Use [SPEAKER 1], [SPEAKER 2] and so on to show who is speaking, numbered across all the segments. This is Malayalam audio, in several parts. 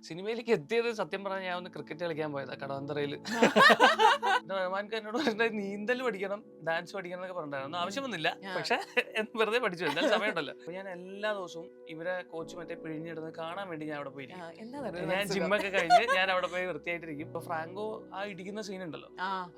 [SPEAKER 1] സിനിമയിലേക്ക് എത്തിയത് സത്യം പറഞ്ഞാൽ ഞാൻ ഒന്ന് ക്രിക്കറ്റ് കളിക്കാൻ പോയതാ കടവന്തറയിൽ റഹ്മാൻക്ക് എന്നോട് പറഞ്ഞത് നീന്തൽ പഠിക്കണം ഡാൻസ് പഠിക്കണം എന്നൊക്കെ പറഞ്ഞിട്ടുണ്ടായിരുന്നു. ആവശ്യം വന്നില്ല
[SPEAKER 2] ആ.
[SPEAKER 1] പക്ഷെ വെറുതെ പഠിച്ചു. എന്തായാലും സമയമുണ്ടല്ലോ. അപ്പൊ ഞാൻ എല്ലാ ദിവസവും ഇവരെ കോച്ച് മറ്റേ പിഴിഞ്ഞിടുന്നത് കാണാൻ വേണ്ടി ഞാൻ അവിടെ പോയി ഞാൻ ജിമ്മൊക്കെ കഴിഞ്ഞ് ഞാൻ അവിടെ പോയി വൃത്തിയായിട്ടിരിക്കും. ഇപ്പൊ ഫ്രാങ്കോ ആ ഇടിക്കുന്ന സീൻ ഉണ്ടല്ലോ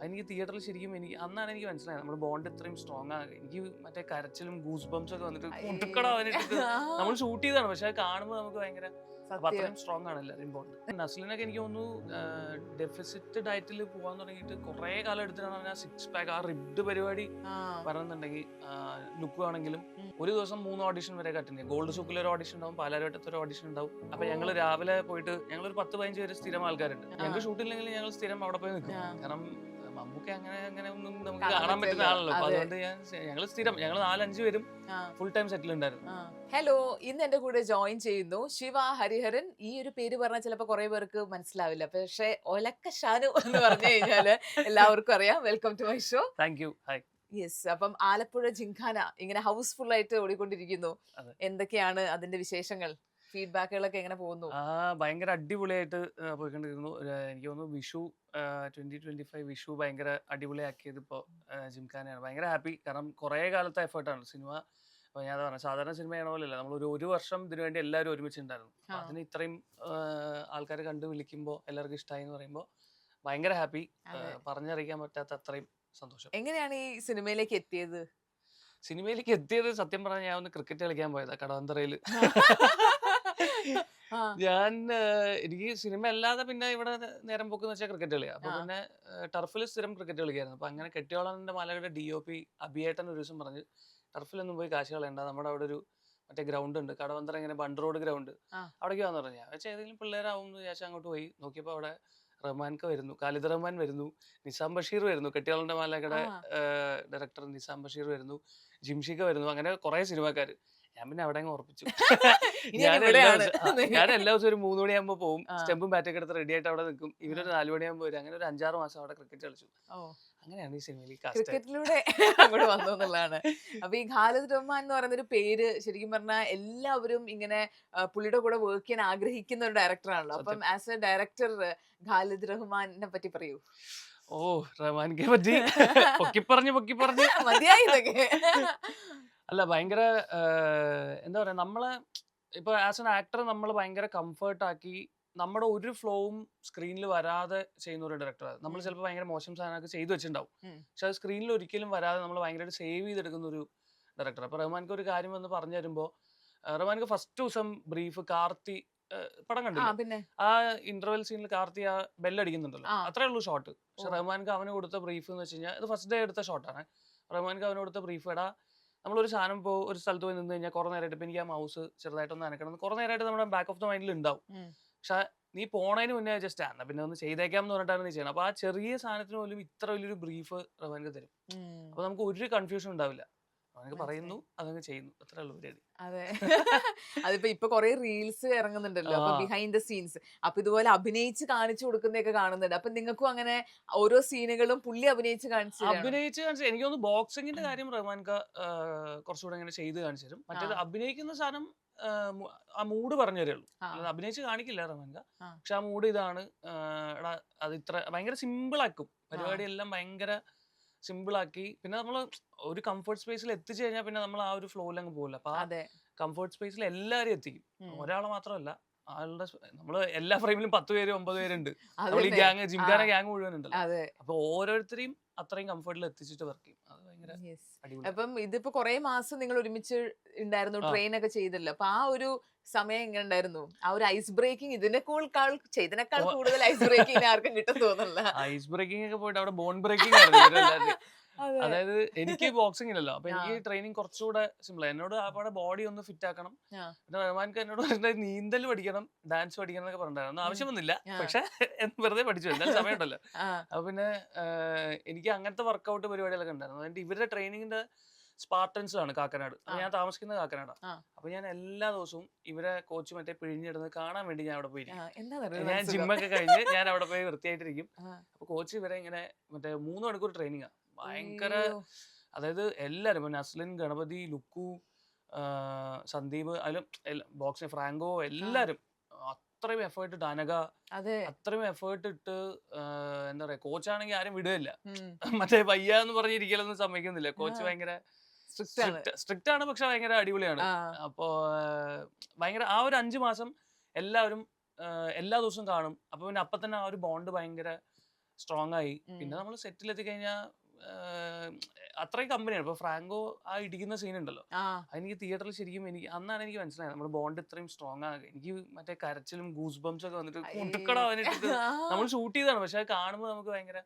[SPEAKER 1] എനിക്ക് തിയേറ്ററിൽ ശരിക്കും എനിക്ക് അന്നാണ് എനിക്ക് മനസ്സിലായത്. നമ്മുടെ ബോണ്ട് ഇത്രയും സ്ട്രോങ് ആണ് എനിക്ക് മറ്റേ കരച്ചിലും ഗൂസ് ബംസ് ഒക്കെ വന്നിട്ട് കുട്ടുക്കട അവനിട്ട് നമ്മൾ ഷൂട്ട് ചെയ്താണ് പക്ഷെ അത് കാണുമ്പോൾ നമുക്ക് ഭയങ്കര അപ്പൊ അത്രയും സ്ട്രോങ് ആണ് എല്ലാവരും ബോണ്ട് നസ്ലിനൊക്കെ എനിക്ക് തോന്നുന്നു ഡെഫിസിറ്റ് ഡയറ്റിൽ പോകാൻ തുടങ്ങിയിട്ട് കുറെ കാലം എടുത്തിട്ടാണ് പറഞ്ഞാൽ സിക്സ് പാക്ക് ആ റിബ്ഡ് പരിപാടി
[SPEAKER 2] ആ.
[SPEAKER 1] പറയുന്നുണ്ടെങ്കിൽ ലുക്ക് ആണെങ്കിലും. ഒരു ദിവസം മൂന്ന് ഓഡിഷൻ വരെ അറ്റൻഡ് ചെയ്യും. ഗോൾഡ് സൂക്കിൽ ഒരു ഓഡിഷൻ ഉണ്ടാവും പാലാരവട്ടത്ത് ഒരു ഓഡിഷൻ ഉണ്ടാവും. അപ്പൊ ഞങ്ങൾ രാവിലെ പോയിട്ട് ഞങ്ങൾ ഒരു പത്ത് പതിനഞ്ച് പേര് സ്ഥിരം ആൾക്കാരുണ്ട്. ഞങ്ങൾക്ക് ഷൂട്ടില്ലെങ്കിൽ ഞങ്ങൾ സ്ഥിരം അവിടെ പോയി നിൽക്കും. കാരണം മമ്മൂക്ക് അങ്ങനെ അങ്ങനെ ഒന്നും നമുക്ക്
[SPEAKER 2] കാണാൻ
[SPEAKER 1] പറ്റുന്ന. ആളല്ലോ. അപ്പൊ അതുകൊണ്ട് ഞാൻ ഞങ്ങൾ സ്ഥിരം ഞങ്ങൾ നാലഞ്ച് പേരും ഫുൾ ടൈം സെറ്റിൽ ഉണ്ടായിരുന്നു
[SPEAKER 2] ഹലോ ഇന്ന് എന്റെ കൂടെ ജോയിൻ ചെയ്യുന്നു ശിവ ഹരിഹരൻ. ഈ ഒരു പേര് പറഞ്ഞാൽ ചിലപ്പോൾ കുറെ പേർക്ക് മനസ്സിലാവില്ല. പക്ഷെ ഒലക്ക ഷാനു എന്ന് പറഞ്ഞു കഴിഞ്ഞാൽ എല്ലാവർക്കും അറിയാം. Welcome to my show
[SPEAKER 1] thank you hi
[SPEAKER 2] yes അപ്പം ആലപ്പുഴ ജിങ്കാന ഇങ്ങനെ ഹൗസ്ഫുൾ ആയിട്ട് ഓടിക്കൊണ്ടിരിക്കുന്നു. എന്തൊക്കെയാണ് അതിന്റെ വിശേഷങ്ങൾ? ഫീഡ്ബാക്കുകളൊക്കെ എങ്ങനെ പോകുന്നു?
[SPEAKER 1] ആ ഭയങ്കര അടിപൊളിയായിട്ട് പോയിക്കൊണ്ടിരുന്നു എനിക്ക് തോന്നുന്നു Vishu twenty twenty five Vishu ഭയങ്കര അടിപൊളിയാക്കിയത് ഇപ്പോൾ ജിംഖാനയാണ്. ഭയങ്കര ഹാപ്പി. കാരണം കുറേ കാലത്തെ എഫേർട്ടാണ് സിനിമ. അപ്പോൾ ഞാൻ പറഞ്ഞു സാധാരണ സിനിമ ചെയ്യണ പോലെയല്ല. നമ്മൾ ഒരു ഒരു വർഷം ഇതിനു വേണ്ടി എല്ലാവരും ഒരുമിച്ചുണ്ടായിരുന്നു. അതിന് ഇത്രയും ആൾക്കാർ കണ്ടു വിളിക്കുമ്പോൾ എല്ലാവർക്കും ഇഷ്ടമായി എന്ന് പറയുമ്പോൾ ഭയങ്കര ഹാപ്പി. പറഞ്ഞറിയിക്കാൻ പറ്റാത്ത അത്രയും സന്തോഷം.
[SPEAKER 2] എങ്ങനെയാണ് ഈ സിനിമയിലേക്ക് എത്തിയത്?
[SPEAKER 1] സിനിമയിലേക്ക് എത്തിയത് സത്യം പറഞ്ഞാൽ ഞാൻ ഒന്ന് ക്രിക്കറ്റ് കളിക്കാൻ പോയതാ കടവന്തറയിൽ ഞാൻ എനിക്ക് സിനിമ അല്ലാതെ പിന്നെ ഇവിടെ നേരം പോക്കെന്ന് വെച്ചാൽ ക്രിക്കറ്റ് കളിയാ. അപ്പൊ പിന്നെ ടർഫിൽ സ്ഥിരം ക്രിക്കറ്റ് കളിക്കായിരുന്നു അപ്പൊ അങ്ങനെ കെട്ടിയോളന്റെ മലയുടെ ഡി ഒ പി അഭിയേട്ടൻ ഒരു ദിവസം പറഞ്ഞു ടർഫിലൊന്നും പോയി കാശ് കളയണ്ട. നമ്മുടെ അവിടെ ഒരു മറ്റേ ഗ്രൗണ്ട് ഉണ്ട്. കടവന്തറ ഇങ്ങനെ ബണ്ട് റോഡ് ഗ്രൗണ്ട്. അവിടേക്ക് വന്നു പറഞ്ഞു. ഞാൻ വെച്ചാൽ ഏതെങ്കിലും പിള്ളേരാവും എന്ന് വിചാരിച്ചാൽ അങ്ങോട്ട് പോയി. നോക്കിയപ്പോൾ അവിടെ റഹ്മാൻക്ക് വരുന്നു. ഖാലിദ് റഹ്മാൻ വരുന്നു. നിസാം ബഷീർ വരുന്നു. കെട്ടിയോളന്റെ മലയുടെ ഡയറക്ടർ നിസാം ബഷീർ വരുന്നു. ജിംഷിക വരുന്നു. അങ്ങനെ കുറെ സിനിമാക്കാര്. ഞാൻ പിന്നെ അവിടെ അങ്ങ് ഉറപ്പിച്ചു. ഞാൻ എല്ലാ. ദിവസവും- ഞാൻ എല്ലാ ദിവസവും ഒരു മൂന്ന് മണിയാകുമ്പോൾ പോകും
[SPEAKER 2] ആ.
[SPEAKER 1] സ്റ്റെമ്പും ബാറ്റൊക്കെ എടുത്ത് റെഡി ആയിട്ട് അവിടെ നിൽക്കും. ഇവരൊരു നാല് മണിയാകുമ്പോൾ വരും. അങ്ങനെ ഒരു അഞ്ചാറ് മാസം അവിടെ ക്രിക്കറ്റ് കളിച്ചു. അങ്ങനെയാണ് ഈ സിനിമയിൽ കാസ്റ്റ്
[SPEAKER 2] ക്രിക്കറ്റിലൂടെ അങ്ങോട്ട് വന്നു എന്നുള്ളതാണ്. അപ്പൊ ഈ ഖാലിദ് റഹ്മാൻ എന്ന് പറയുന്ന ഒരു പേര് ശരിക്കും പറഞ്ഞാൽ എല്ലാവരും ഇങ്ങനെ ആ, പുള്ളിയുടെ കൂടെ വർക്ക് ചെയ്യാൻ ആഗ്രഹിക്കുന്ന ഒരു ഡയറക്ടറാണല്ലോ അപ്പം ആസ് എ ഡയറക്ടർ ഖാലിദ് റഹ്മാനെ പറ്റി പറയൂ.
[SPEAKER 1] ഓ റഹ്മാനെ പറ്റി. പൊക്കി പറഞ്ഞു പൊക്കി പറഞ്ഞു
[SPEAKER 2] മതിയായി ഇതൊക്കെ.
[SPEAKER 1] അല്ല ഭയങ്കര എന്താ പറയാ നമ്മളെ ഇപ്പൊ ആസ് എൻ ആക്ടർ നമ്മൾ ഭയങ്കര കംഫർട്ട് ആക്കി നമ്മുടെ ഒരു ഫ്ലോവും സ്ക്രീനിൽ വരാതെ ചെയ്യുന്ന ഒരു ഡയറക്ടറാണ് നമ്മൾ. ചിലപ്പോൾ ഭയങ്കര മോശം സാധനമൊക്കെ ചെയ്തു വെച്ചിട്ടുണ്ടാവും. പക്ഷെ അത് സ്ക്രീനിൽ ഒരിക്കലും വരാതെ നമ്മൾ ഭയങ്കരമായിട്ട് സേവ് ചെയ്തെടുക്കുന്ന ഒരു ഡയറക്ടർ അപ്പൊ റഹ്മാൻക്ക് ഒരു കാര്യം വന്ന് പറഞ്ഞു തരുമ്പോൾ റഹ്മാൻക്ക് ഫസ്റ്റ് ദിവസം ബ്രീഫ് കാർത്തി പടം കണ്ടില്ല
[SPEAKER 2] പിന്നെ
[SPEAKER 1] ആ ഇന്റർവെൽ സീനിൽ കാർത്തി ആ ബെല്ലടിക്കുന്നുണ്ടല്ലോ. അത്രേ ഉള്ളൂ ഷോട്ട് പക്ഷെ. റഹ്മാൻക്ക് അവന് കൊടുത്ത ബ്രീഫ് എന്ന് വെച്ച് കഴിഞ്ഞാൽ ഇത് ഫസ്റ്റ് ഡേ എടുത്ത ഷോട്ടാണ് റഹ്മാൻക്ക് അവന് കൊടുത്ത ബ്രീഫ് എടാ നമ്മളൊരു സാധനം ഇപ്പോൾ ഒരു സ്ഥലത്ത് പോയി നിന്ന് കഴിഞ്ഞാൽ കുറേ നേരമായിട്ട് ഇപ്പം എനിക്ക് ആ മൗസ് ചെറുതായിട്ട് ഒന്ന് അനക്കണം കുറേ നേരമായിട്ട് നമ്മുടെ ബാക്ക് ഓഫ് ദ മൈൻഡിൽ ഉണ്ടാവും. പക്ഷെ നീ പോണതിന് മുന്നേ ജസ്റ്റ് എന്നാ പിന്നെ ഒന്ന് ചെയ്തേക്കാം എന്ന് പറഞ്ഞിട്ടാണ് നീ ചെയ്യണം അപ്പോൾ ആ ചെറിയ സാധനത്തിന് പോലും ഇത്ര വലിയൊരു ബ്രീഫ് റഹ്മാൻക്ക് തരും.
[SPEAKER 2] അപ്പൊ
[SPEAKER 1] അപ്പോൾ നമുക്ക് ഒരു കൺഫ്യൂഷൻ ഉണ്ടാവില്ല. അവനക്ക് പറയുന്നു. അതങ്ങ് ചെയ്യുന്നു. അത്രേ ഉള്ളൂ പരിപാടി.
[SPEAKER 2] അതെ. അതിപ്പോ ഇപ്പൊ കൊറേ റീൽസ് ഇറങ്ങുന്നുണ്ടല്ലോ. അപ്പൊ ബിഹൈൻഡ് ദ സീൻസ് അപ്പൊ ഇതുപോലെ അഭിനയിച്ച് കാണിച്ചു കൊടുക്കുന്നൊക്കെ കാണുന്നുണ്ട്. അപ്പൊ നിങ്ങൾക്കും അങ്ങനെ ഓരോ സീനുകളും പുള്ളി അഭിനയിച്ച് കാണിച്ചു
[SPEAKER 1] അഭിനയിച്ച് കാണിച്ചു എനിക്ക് തോന്നുന്നു ബോക്സിങ്ങിന്റെ കാര്യം റഹ്മാൻക കുറച്ചുകൂടെ ഇങ്ങനെ ചെയ്ത് കാണിച്ചു തരും. മറ്റേത് അഭിനയിക്കുന്ന സാധനം ആ, മൂഡ് പറഞ്ഞു. അല്ലാതെ അഭിനയിച്ച് കാണിക്കില്ല റഹ്മാൻക. പക്ഷെ ആ മൂഡ് ഇതാണ്. എടാ അത് ഇത്ര ഭയങ്കര സിമ്പിൾ ആക്കും. പരിപാടി എല്ലാം ഭയങ്കര സിമ്പിൾ ആക്കി. പിന്നെ നമ്മൾ ഒരു കംഫർട്ട് സ്പേസിൽ എത്തിച്ചു കഴിഞ്ഞാൽ പിന്നെ നമ്മൾ ആ ഒരു ഫ്ലോയിൽ അങ്ങ് പോകില്ല അപ്പൊ ആ കംഫർട്ട് സ്പേസിൽ എല്ലാവരും എത്തിക്കും. ഒരാളെ മാത്രമല്ല ആളുടെ നമ്മൾ എല്ലാ ഫ്രെയിമിലും പത്ത് പേര് ഒമ്പത് പേരുണ്ട് നമ്മൾ ഈ. ഗ്യാങ് ജിംഖാന ഗ്യാങ് മുഴുവൻ ഉണ്ടല്ലോ. അപ്പൊ ഓരോരുത്തരെയും അത്രയും കംഫർട്ടിൽ എത്തിച്ചിട്ട് വർക്ക് ചെയ്യും. ഭയങ്കര
[SPEAKER 2] അപ്പം ഇതിപ്പോ കൊറേ മാസം നിങ്ങൾ ഒരുമിച്ച് ഉണ്ടായിരുന്നു. ട്രെയിൻ ഒക്കെ ചെയ്തല്ലോ അപ്പൊ ആ ഒരു സമയം എങ്ങനെ ഉണ്ടായിരുന്നു ആ ഒരു ഐസ് ബ്രേക്കിംഗ് ഇതിനേക്കാൾ ചെയ്തതിനേക്കാൾ. കൂടുതൽ ഐസ് ബ്രേക്കിംഗ് ആർക്കും കിട്ടും തോന്നുന്നില്ല
[SPEAKER 1] ഐസ് ബ്രേക്കിംഗ് ഒക്കെ പോയിട്ട് അവിടെ ബോൺ ബ്രേക്കിംഗ്. അതായത് എനിക്ക് ബോക്സിംഗ് ഇല്ലല്ലോ. അപ്പൊ എനിക്ക് ട്രെയിനിങ് കുറച്ചുകൂടെ സിമ്പിൾ എന്നോട് അവിടെ ബോഡി ഒന്ന് ഫിറ്റ് ആക്കണം. പിന്നെ റഹ്മാൻക്ക് എന്നോട് നീന്തൽ പഠിക്കണം ഡാൻസ് പഠിക്കണം എന്നൊക്കെ പറഞ്ഞിട്ടുണ്ടായിരുന്നു. ആവശ്യം വന്നില്ല. പക്ഷെ എന്ന് വെറുതെ പഠിച്ചു. എന്തായാലും സമയമുണ്ടല്ലോ അപ്പൊ പിന്നെ എനിക്ക് അങ്ങനത്തെ വർക്കൗട്ട് പരിപാടികളൊക്കെ ഉണ്ടായിരുന്നു. അതിന്റെ ഇവരുടെ ട്രെയിനിങ്ങിന്റെ സ്പാർട്ടൻസ് ആണ് കാക്കനാട്. ഞാൻ താമസിക്കുന്നത് കാക്കനാടാ. അപ്പൊ ഞാൻ എല്ലാ ദിവസവും ഇവരെ കോച്ച് മറ്റേ പിഴിഞ്ഞിടുന്നത് കാണാൻ വേണ്ടി ഞാൻ അവിടെ പോയി
[SPEAKER 2] ആ, എന്താ
[SPEAKER 1] ഞാൻ ജിമ്മൊക്കെ കഴിഞ്ഞ് ഞാൻ അവിടെ പോയി വൃത്തിയായിട്ടിരിക്കും. അപ്പൊ കോച്ച് ഇവരെ ഇങ്ങനെ മറ്റേ മൂന്ന് മണിക്കൂർ ട്രെയിനിങ് ഭയങ്കര അതായത് എല്ലാരും ഇപ്പൊ നസ്ലിൻ ഗണപതി ലുക്കു സന്ദീപ് അതിലും ബോക്സിങ് ഫ്രാങ്കോ എല്ലാരും. അത്രയും എഫേർട്ട് ഇട്ട്
[SPEAKER 2] അനക
[SPEAKER 1] അത്രയും എഫേർട്ട് ഇട്ട് എന്താ പറയാ കോച്ചാണെങ്കിൽ ആരും വിടുകയില്ല. മറ്റേ വയ്യ എന്ന് പറഞ്ഞിരിക്കലൊന്നും സമ്മതിക്കുന്നില്ല. കോച്ച് ഭയങ്കര. സ്ട്രിക്റ്റ് ആണ്. പക്ഷെ ഭയങ്കര അടിപൊളിയാണ്. അപ്പോ ഭയങ്കര ആ ഒരു അഞ്ചു മാസം എല്ലാവരും എല്ലാ ദിവസവും കാണും. അപ്പൊ പിന്നെ അപ്പൊ തന്നെ ആ ഒരു ബോണ്ട് ഭയങ്കര സ്ട്രോങ് ആയി. പിന്നെ. നമ്മൾ സെറ്റിൽ എത്തിക്കഴിഞ്ഞാൽ അത്രയും കമ്പനിയാണ്. ഇപ്പൊ ഫ്രാങ്കോ ആ ഇടിക്കുന്ന സീൻ ഉണ്ടല്ലോ
[SPEAKER 2] എനിക്ക്
[SPEAKER 1] അതെനിക്ക് തിയേറ്ററിൽ ശരിക്കും എനിക്ക് അന്നാണ് എനിക്ക് മനസ്സിലായത്. നമ്മുടെ ബോണ്ട് ഇത്രയും സ്ട്രോങ് ആണ്. എനിക്ക് മറ്റേ കരച്ചിലും ഗൂസ് ബംസ് ഒക്കെ വന്നിട്ട് അവനിട്ട് നമ്മൾ ഷൂട്ട് ചെയ്താണ് പക്ഷെ അത് കാണുമ്പോൾ നമുക്ക് ഭയങ്കര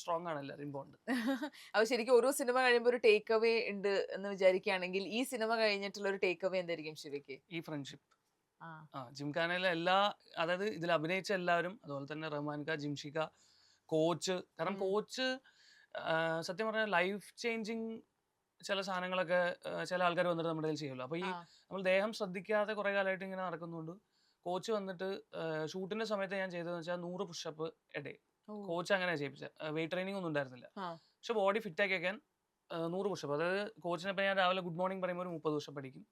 [SPEAKER 1] സ്ട്രോങ് ആണ് എല്ലാവരും ബോണ്ട്
[SPEAKER 2] അപ്പൊ ശരിക്കും ഓരോ സിനിമ കഴിയുമ്പോൾ ഒരു ടേക്ക് അവേ ഉണ്ട് എന്ന് വിചാരിക്കുകയാണെങ്കിൽ ഈ സിനിമ കഴിഞ്ഞിട്ടുള്ള ഒരു ടേക്ക് അവേ എന്തായിരിക്കും ശിവയ്ക്ക്?
[SPEAKER 1] ഈ ഫ്രണ്ട്ഷിപ്പ്
[SPEAKER 2] ആ.
[SPEAKER 1] ജിംഖാനയിലെ എല്ലാ അതായത് ഇതിൽ അഭിനയിച്ച എല്ലാവരും അതുപോലെ തന്നെ റഹ്മാൻ ഖാ ജിംഷിക കോച്ച്. കാരണം കോച്ച് സത്യം പറഞ്ഞാൽ ലൈഫ് ചേഞ്ചിങ് ചില സാധനങ്ങളൊക്കെ ചില ആൾക്കാർ വന്നിട്ട് നമ്മുടെ കയ്യിൽ ചെയ്യുമല്ലോ. അപ്പോൾ ഈ നമ്മൾ ദേഹം ശ്രദ്ധിക്കാതെ കുറേ കാലമായിട്ട് ഇങ്ങനെ നടക്കുന്നുണ്ട്. കോച്ച് വന്നിട്ട് ഷൂട്ടിന്റെ സമയത്ത് ഞാൻ ചെയ്തതെന്ന് വെച്ചാൽ നൂറ് പുഷപ്പ് എഡേ കോച്ച് അങ്ങനെ ചെയ്യിപ്പിച്ച. വെയിറ്റ് ട്രെയിനിങ് ഒന്നും ഉണ്ടായിരുന്നില്ല. പക്ഷെ ബോഡി ഫിറ്റ് ആക്കി വെക്കാൻ നൂറ് പുഷപ്പ് അതായത് കോച്ചിനെ ഇപ്പം ഞാൻ രാവിലെ ഗുഡ് മോർണിംഗ് പറയുമ്പോൾ ഒരു മുപ്പത് പുഷപ്പ് അടിക്കും.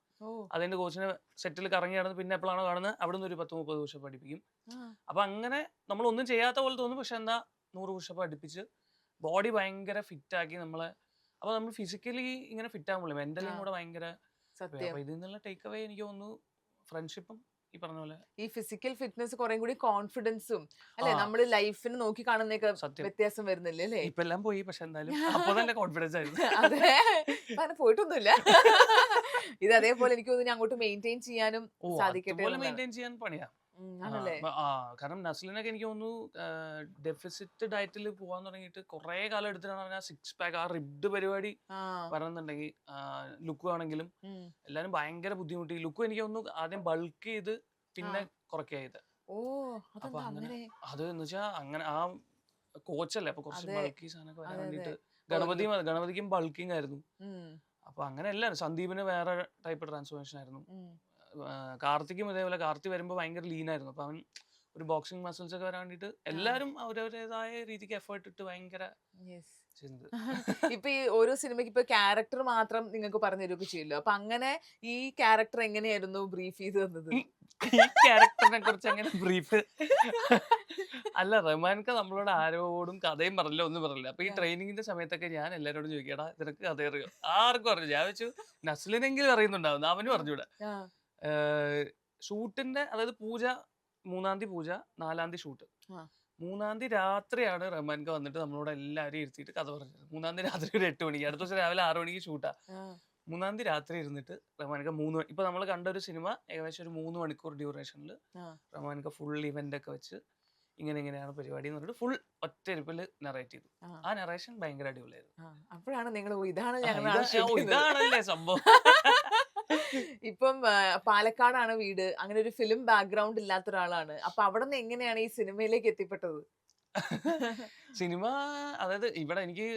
[SPEAKER 1] അതിന്റെ കോച്ചിനെ സെറ്റിൽ കറങ്ങി നടന്ന് പിന്നെ എപ്പോഴാണോ കാണുന്നത് അവിടെ നിന്ന് ഒരു പത്ത് മുപ്പത് പുഷപ്പ് പഠിപ്പിക്കും
[SPEAKER 2] ആ.
[SPEAKER 1] അപ്പൊ അങ്ങനെ നമ്മൾ ഒന്നും ചെയ്യാത്ത പോലെ തോന്നും. പക്ഷെ എന്താ നൂറ് പുഷപ്പ് അടുപ്പിച്ച് ബോഡി ഭയങ്കര ഫിറ്റ് ആക്കി നമ്മളെ അപ്പൊ നമ്മൾ ഫിസിക്കലി ഇങ്ങനെ ഫിറ്റ് ആകുമ്പോൾ
[SPEAKER 2] മെന്റലി.
[SPEAKER 1] കൂടെ ഭയങ്കര അപ്പൊ ഇതിൽ നിന്നുള്ള ടേക്ക് അവേ എനിക്ക് തോന്നുന്നു ഫ്രണ്ട്ഷിപ്പും ഈ പറഞ്ഞ പോലെ
[SPEAKER 2] ഈ ഫിസിക്കൽ ഫിറ്റ്നസ് കുറെ കൂടി കോൺഫിഡൻസും അല്ലെ. നമ്മൾ ലൈഫിന് നോക്കി കാണുന്നൊക്കെ വ്യത്യാസം വരുന്നില്ലേ അല്ലേ?
[SPEAKER 1] ഇപ്പൊ എല്ലാം പോയി പക്ഷെ എന്തായാലും അപ്പോൾ കോൺഫിഡൻസ് ആയിരുന്നു.
[SPEAKER 2] അതെ. അങ്ങനെ പോയിട്ടൊന്നുമില്ല. ഇത് അതേപോലെ എനിക്ക് തോന്നുന്നു അങ്ങോട്ട് മെയിന്റെയിൻ ചെയ്യാനും സാധിക്കട്ടെ
[SPEAKER 1] മെയിന്റെയിൻ ചെയ്യാൻ പണിയാ. കാരണം നസ്ലിനൊക്കെ എനിക്ക് തോന്നുന്നു ഡെഫിസിറ്റ് ഡയറ്റിൽ പോവാൻ തുടങ്ങിയിട്ട് കുറെ കാലം എടുത്തിട്ടാണ് പറഞ്ഞാൽ സിക്സ് പാക്ക് ആ റിബ്ഡ് പരിപാടി വരണമെന്നുണ്ടെങ്കിൽ ലുക്ക് ആണെങ്കിലും. എല്ലാരും ഭയങ്കര ബുദ്ധിമുട്ടി. ലുക്ക് എനിക്ക് തോന്നുന്നു ആദ്യം ബൾക്ക് ചെയ്ത് പിന്നെ
[SPEAKER 2] ഓ അതെന്താ
[SPEAKER 1] അങ്ങനെ അത് എന്ന് വെച്ചാൽ അങ്ങനെ ആ കോച്ചല്ലേ അപ്പൊ കുറച്ച്. ബൾക്കി സാധനമൊക്കെ വരാൻ വേണ്ടിട്ട്. ഗണപതിയും ഗണപതിക്കും ബൾക്കിംഗ് ആയിരുന്നു. അപ്പൊ അങ്ങനെ എല്ലാവരും സന്ദീപിന് വേറെ ടൈപ്പ് ട്രാൻസ്ഫോർമേഷൻ ആയിരുന്നു. കാർത്തിക്കും ഇതേപോലെ കാർത്തി വരുമ്പോൾ ഭയങ്കര ലീൻ ആയിരുന്നു. അപ്പൊ അവൻ ഒരു ബോക്സിംഗ് മസിൽസ് ഒക്കെ വരാൻ വേണ്ടിയിട്ട് എല്ലാവരും അവരവരുടേതായ രീതിക്ക് എഫേർട്ട് ഇട്ട് ഭയങ്കര
[SPEAKER 2] ഇപ്പൊ ഈ ഓരോ സിനിമയ്ക്ക് ഇപ്പൊ ക്യാരക്ടർ മാത്രം നിങ്ങൾക്ക് പറഞ്ഞു തരുമൊക്കെ ചെയ്യല്ലോ അപ്പൊ അങ്ങനെ ഈ ക്യാരക്ടർ എങ്ങനെയായിരുന്നു ബ്രീഫ് ചെയ്ത് തന്നത്?
[SPEAKER 1] ഈ ക്യാരക്ടറിനെ കുറിച്ച് അങ്ങനെ ബ്രീഫ് അല്ല റഹ്മാൻക്ക് നമ്മളോട് ആരോടും കഥയും പറഞ്ഞില്ല ഒന്നും പറഞ്ഞില്ല. അപ്പൊ ഈ ട്രെയിനിങ്ങിന്റെ സമയത്തൊക്കെ ഞാൻ എല്ലാരോടും ചോദിക്കടാ നിനക്ക് കഥ അറിയോ? ആർക്കും അറിയില്ല. ഞാൻ വെച്ചു നസ്ലിനെങ്കിലും അറിയുന്നുണ്ടാവുന്നു അവനും
[SPEAKER 2] അറിഞ്ഞൂടാ
[SPEAKER 1] ഷൂട്ടിന്റെ അതായത് പൂജ മൂന്നാം തീയതി പൂജ നാലാം തീയതി ഷൂട്ട്. മൂന്നാം തീയതി രാത്രിയാണ് റഹ്മാൻക വന്നിട്ട് നമ്മളോട് എല്ലാവരും ഇരുത്തിയിട്ട് കഥ പറഞ്ഞത്. മൂന്നാം തീയതി രാത്രി ഒരു എട്ട് മണിക്ക്. അടുത്ത ദിവസം രാവിലെ ആറ് മണിക്ക് ഷൂട്ടാ. മൂന്നാം തീയതി രാത്രി ഇരുന്നിട്ട് റഹ്മാൻക മൂന്ന് മണി ഇപ്പൊ നമ്മൾ കണ്ട ഒരു സിനിമ ഏകദേശം ഒരു മൂന്ന് മണിക്കൂർ ഡ്യൂറേഷനിൽ റഹ്മാൻക ഫുൾ ഇവന്റ് ഒക്കെ വെച്ച് ഇങ്ങനെ ഇങ്ങനെയാണ് പരിപാടി എന്ന് പറഞ്ഞിട്ട് ഫുൾ ഒറ്റ ഇരിപ്പിൽ നെറേറ്റ് ചെയ്തു.
[SPEAKER 2] ആ.
[SPEAKER 1] നറേഷൻ ഭയങ്കര അടിപൊളിയായിരുന്നു.
[SPEAKER 2] അപ്പോഴാണ് നിങ്ങൾ ഇതാണ്.
[SPEAKER 1] ഇതാണല്ലേ സംഭവം.
[SPEAKER 2] ഇപ്പം പാലക്കാടാണ് വീട്. അങ്ങനെ ഒരു ഫിലിം ബാക്ക്ഗ്രൗണ്ട് ഇല്ലാത്ത ഒരാളാണ്. അപ്പൊ അവിടെ നിന്ന് എങ്ങനെയാണ് ഈ സിനിമയിലേക്ക് എത്തിപ്പെട്ടത്?
[SPEAKER 1] സിനിമ അതായത് ഇവിടെ എനിക്ക്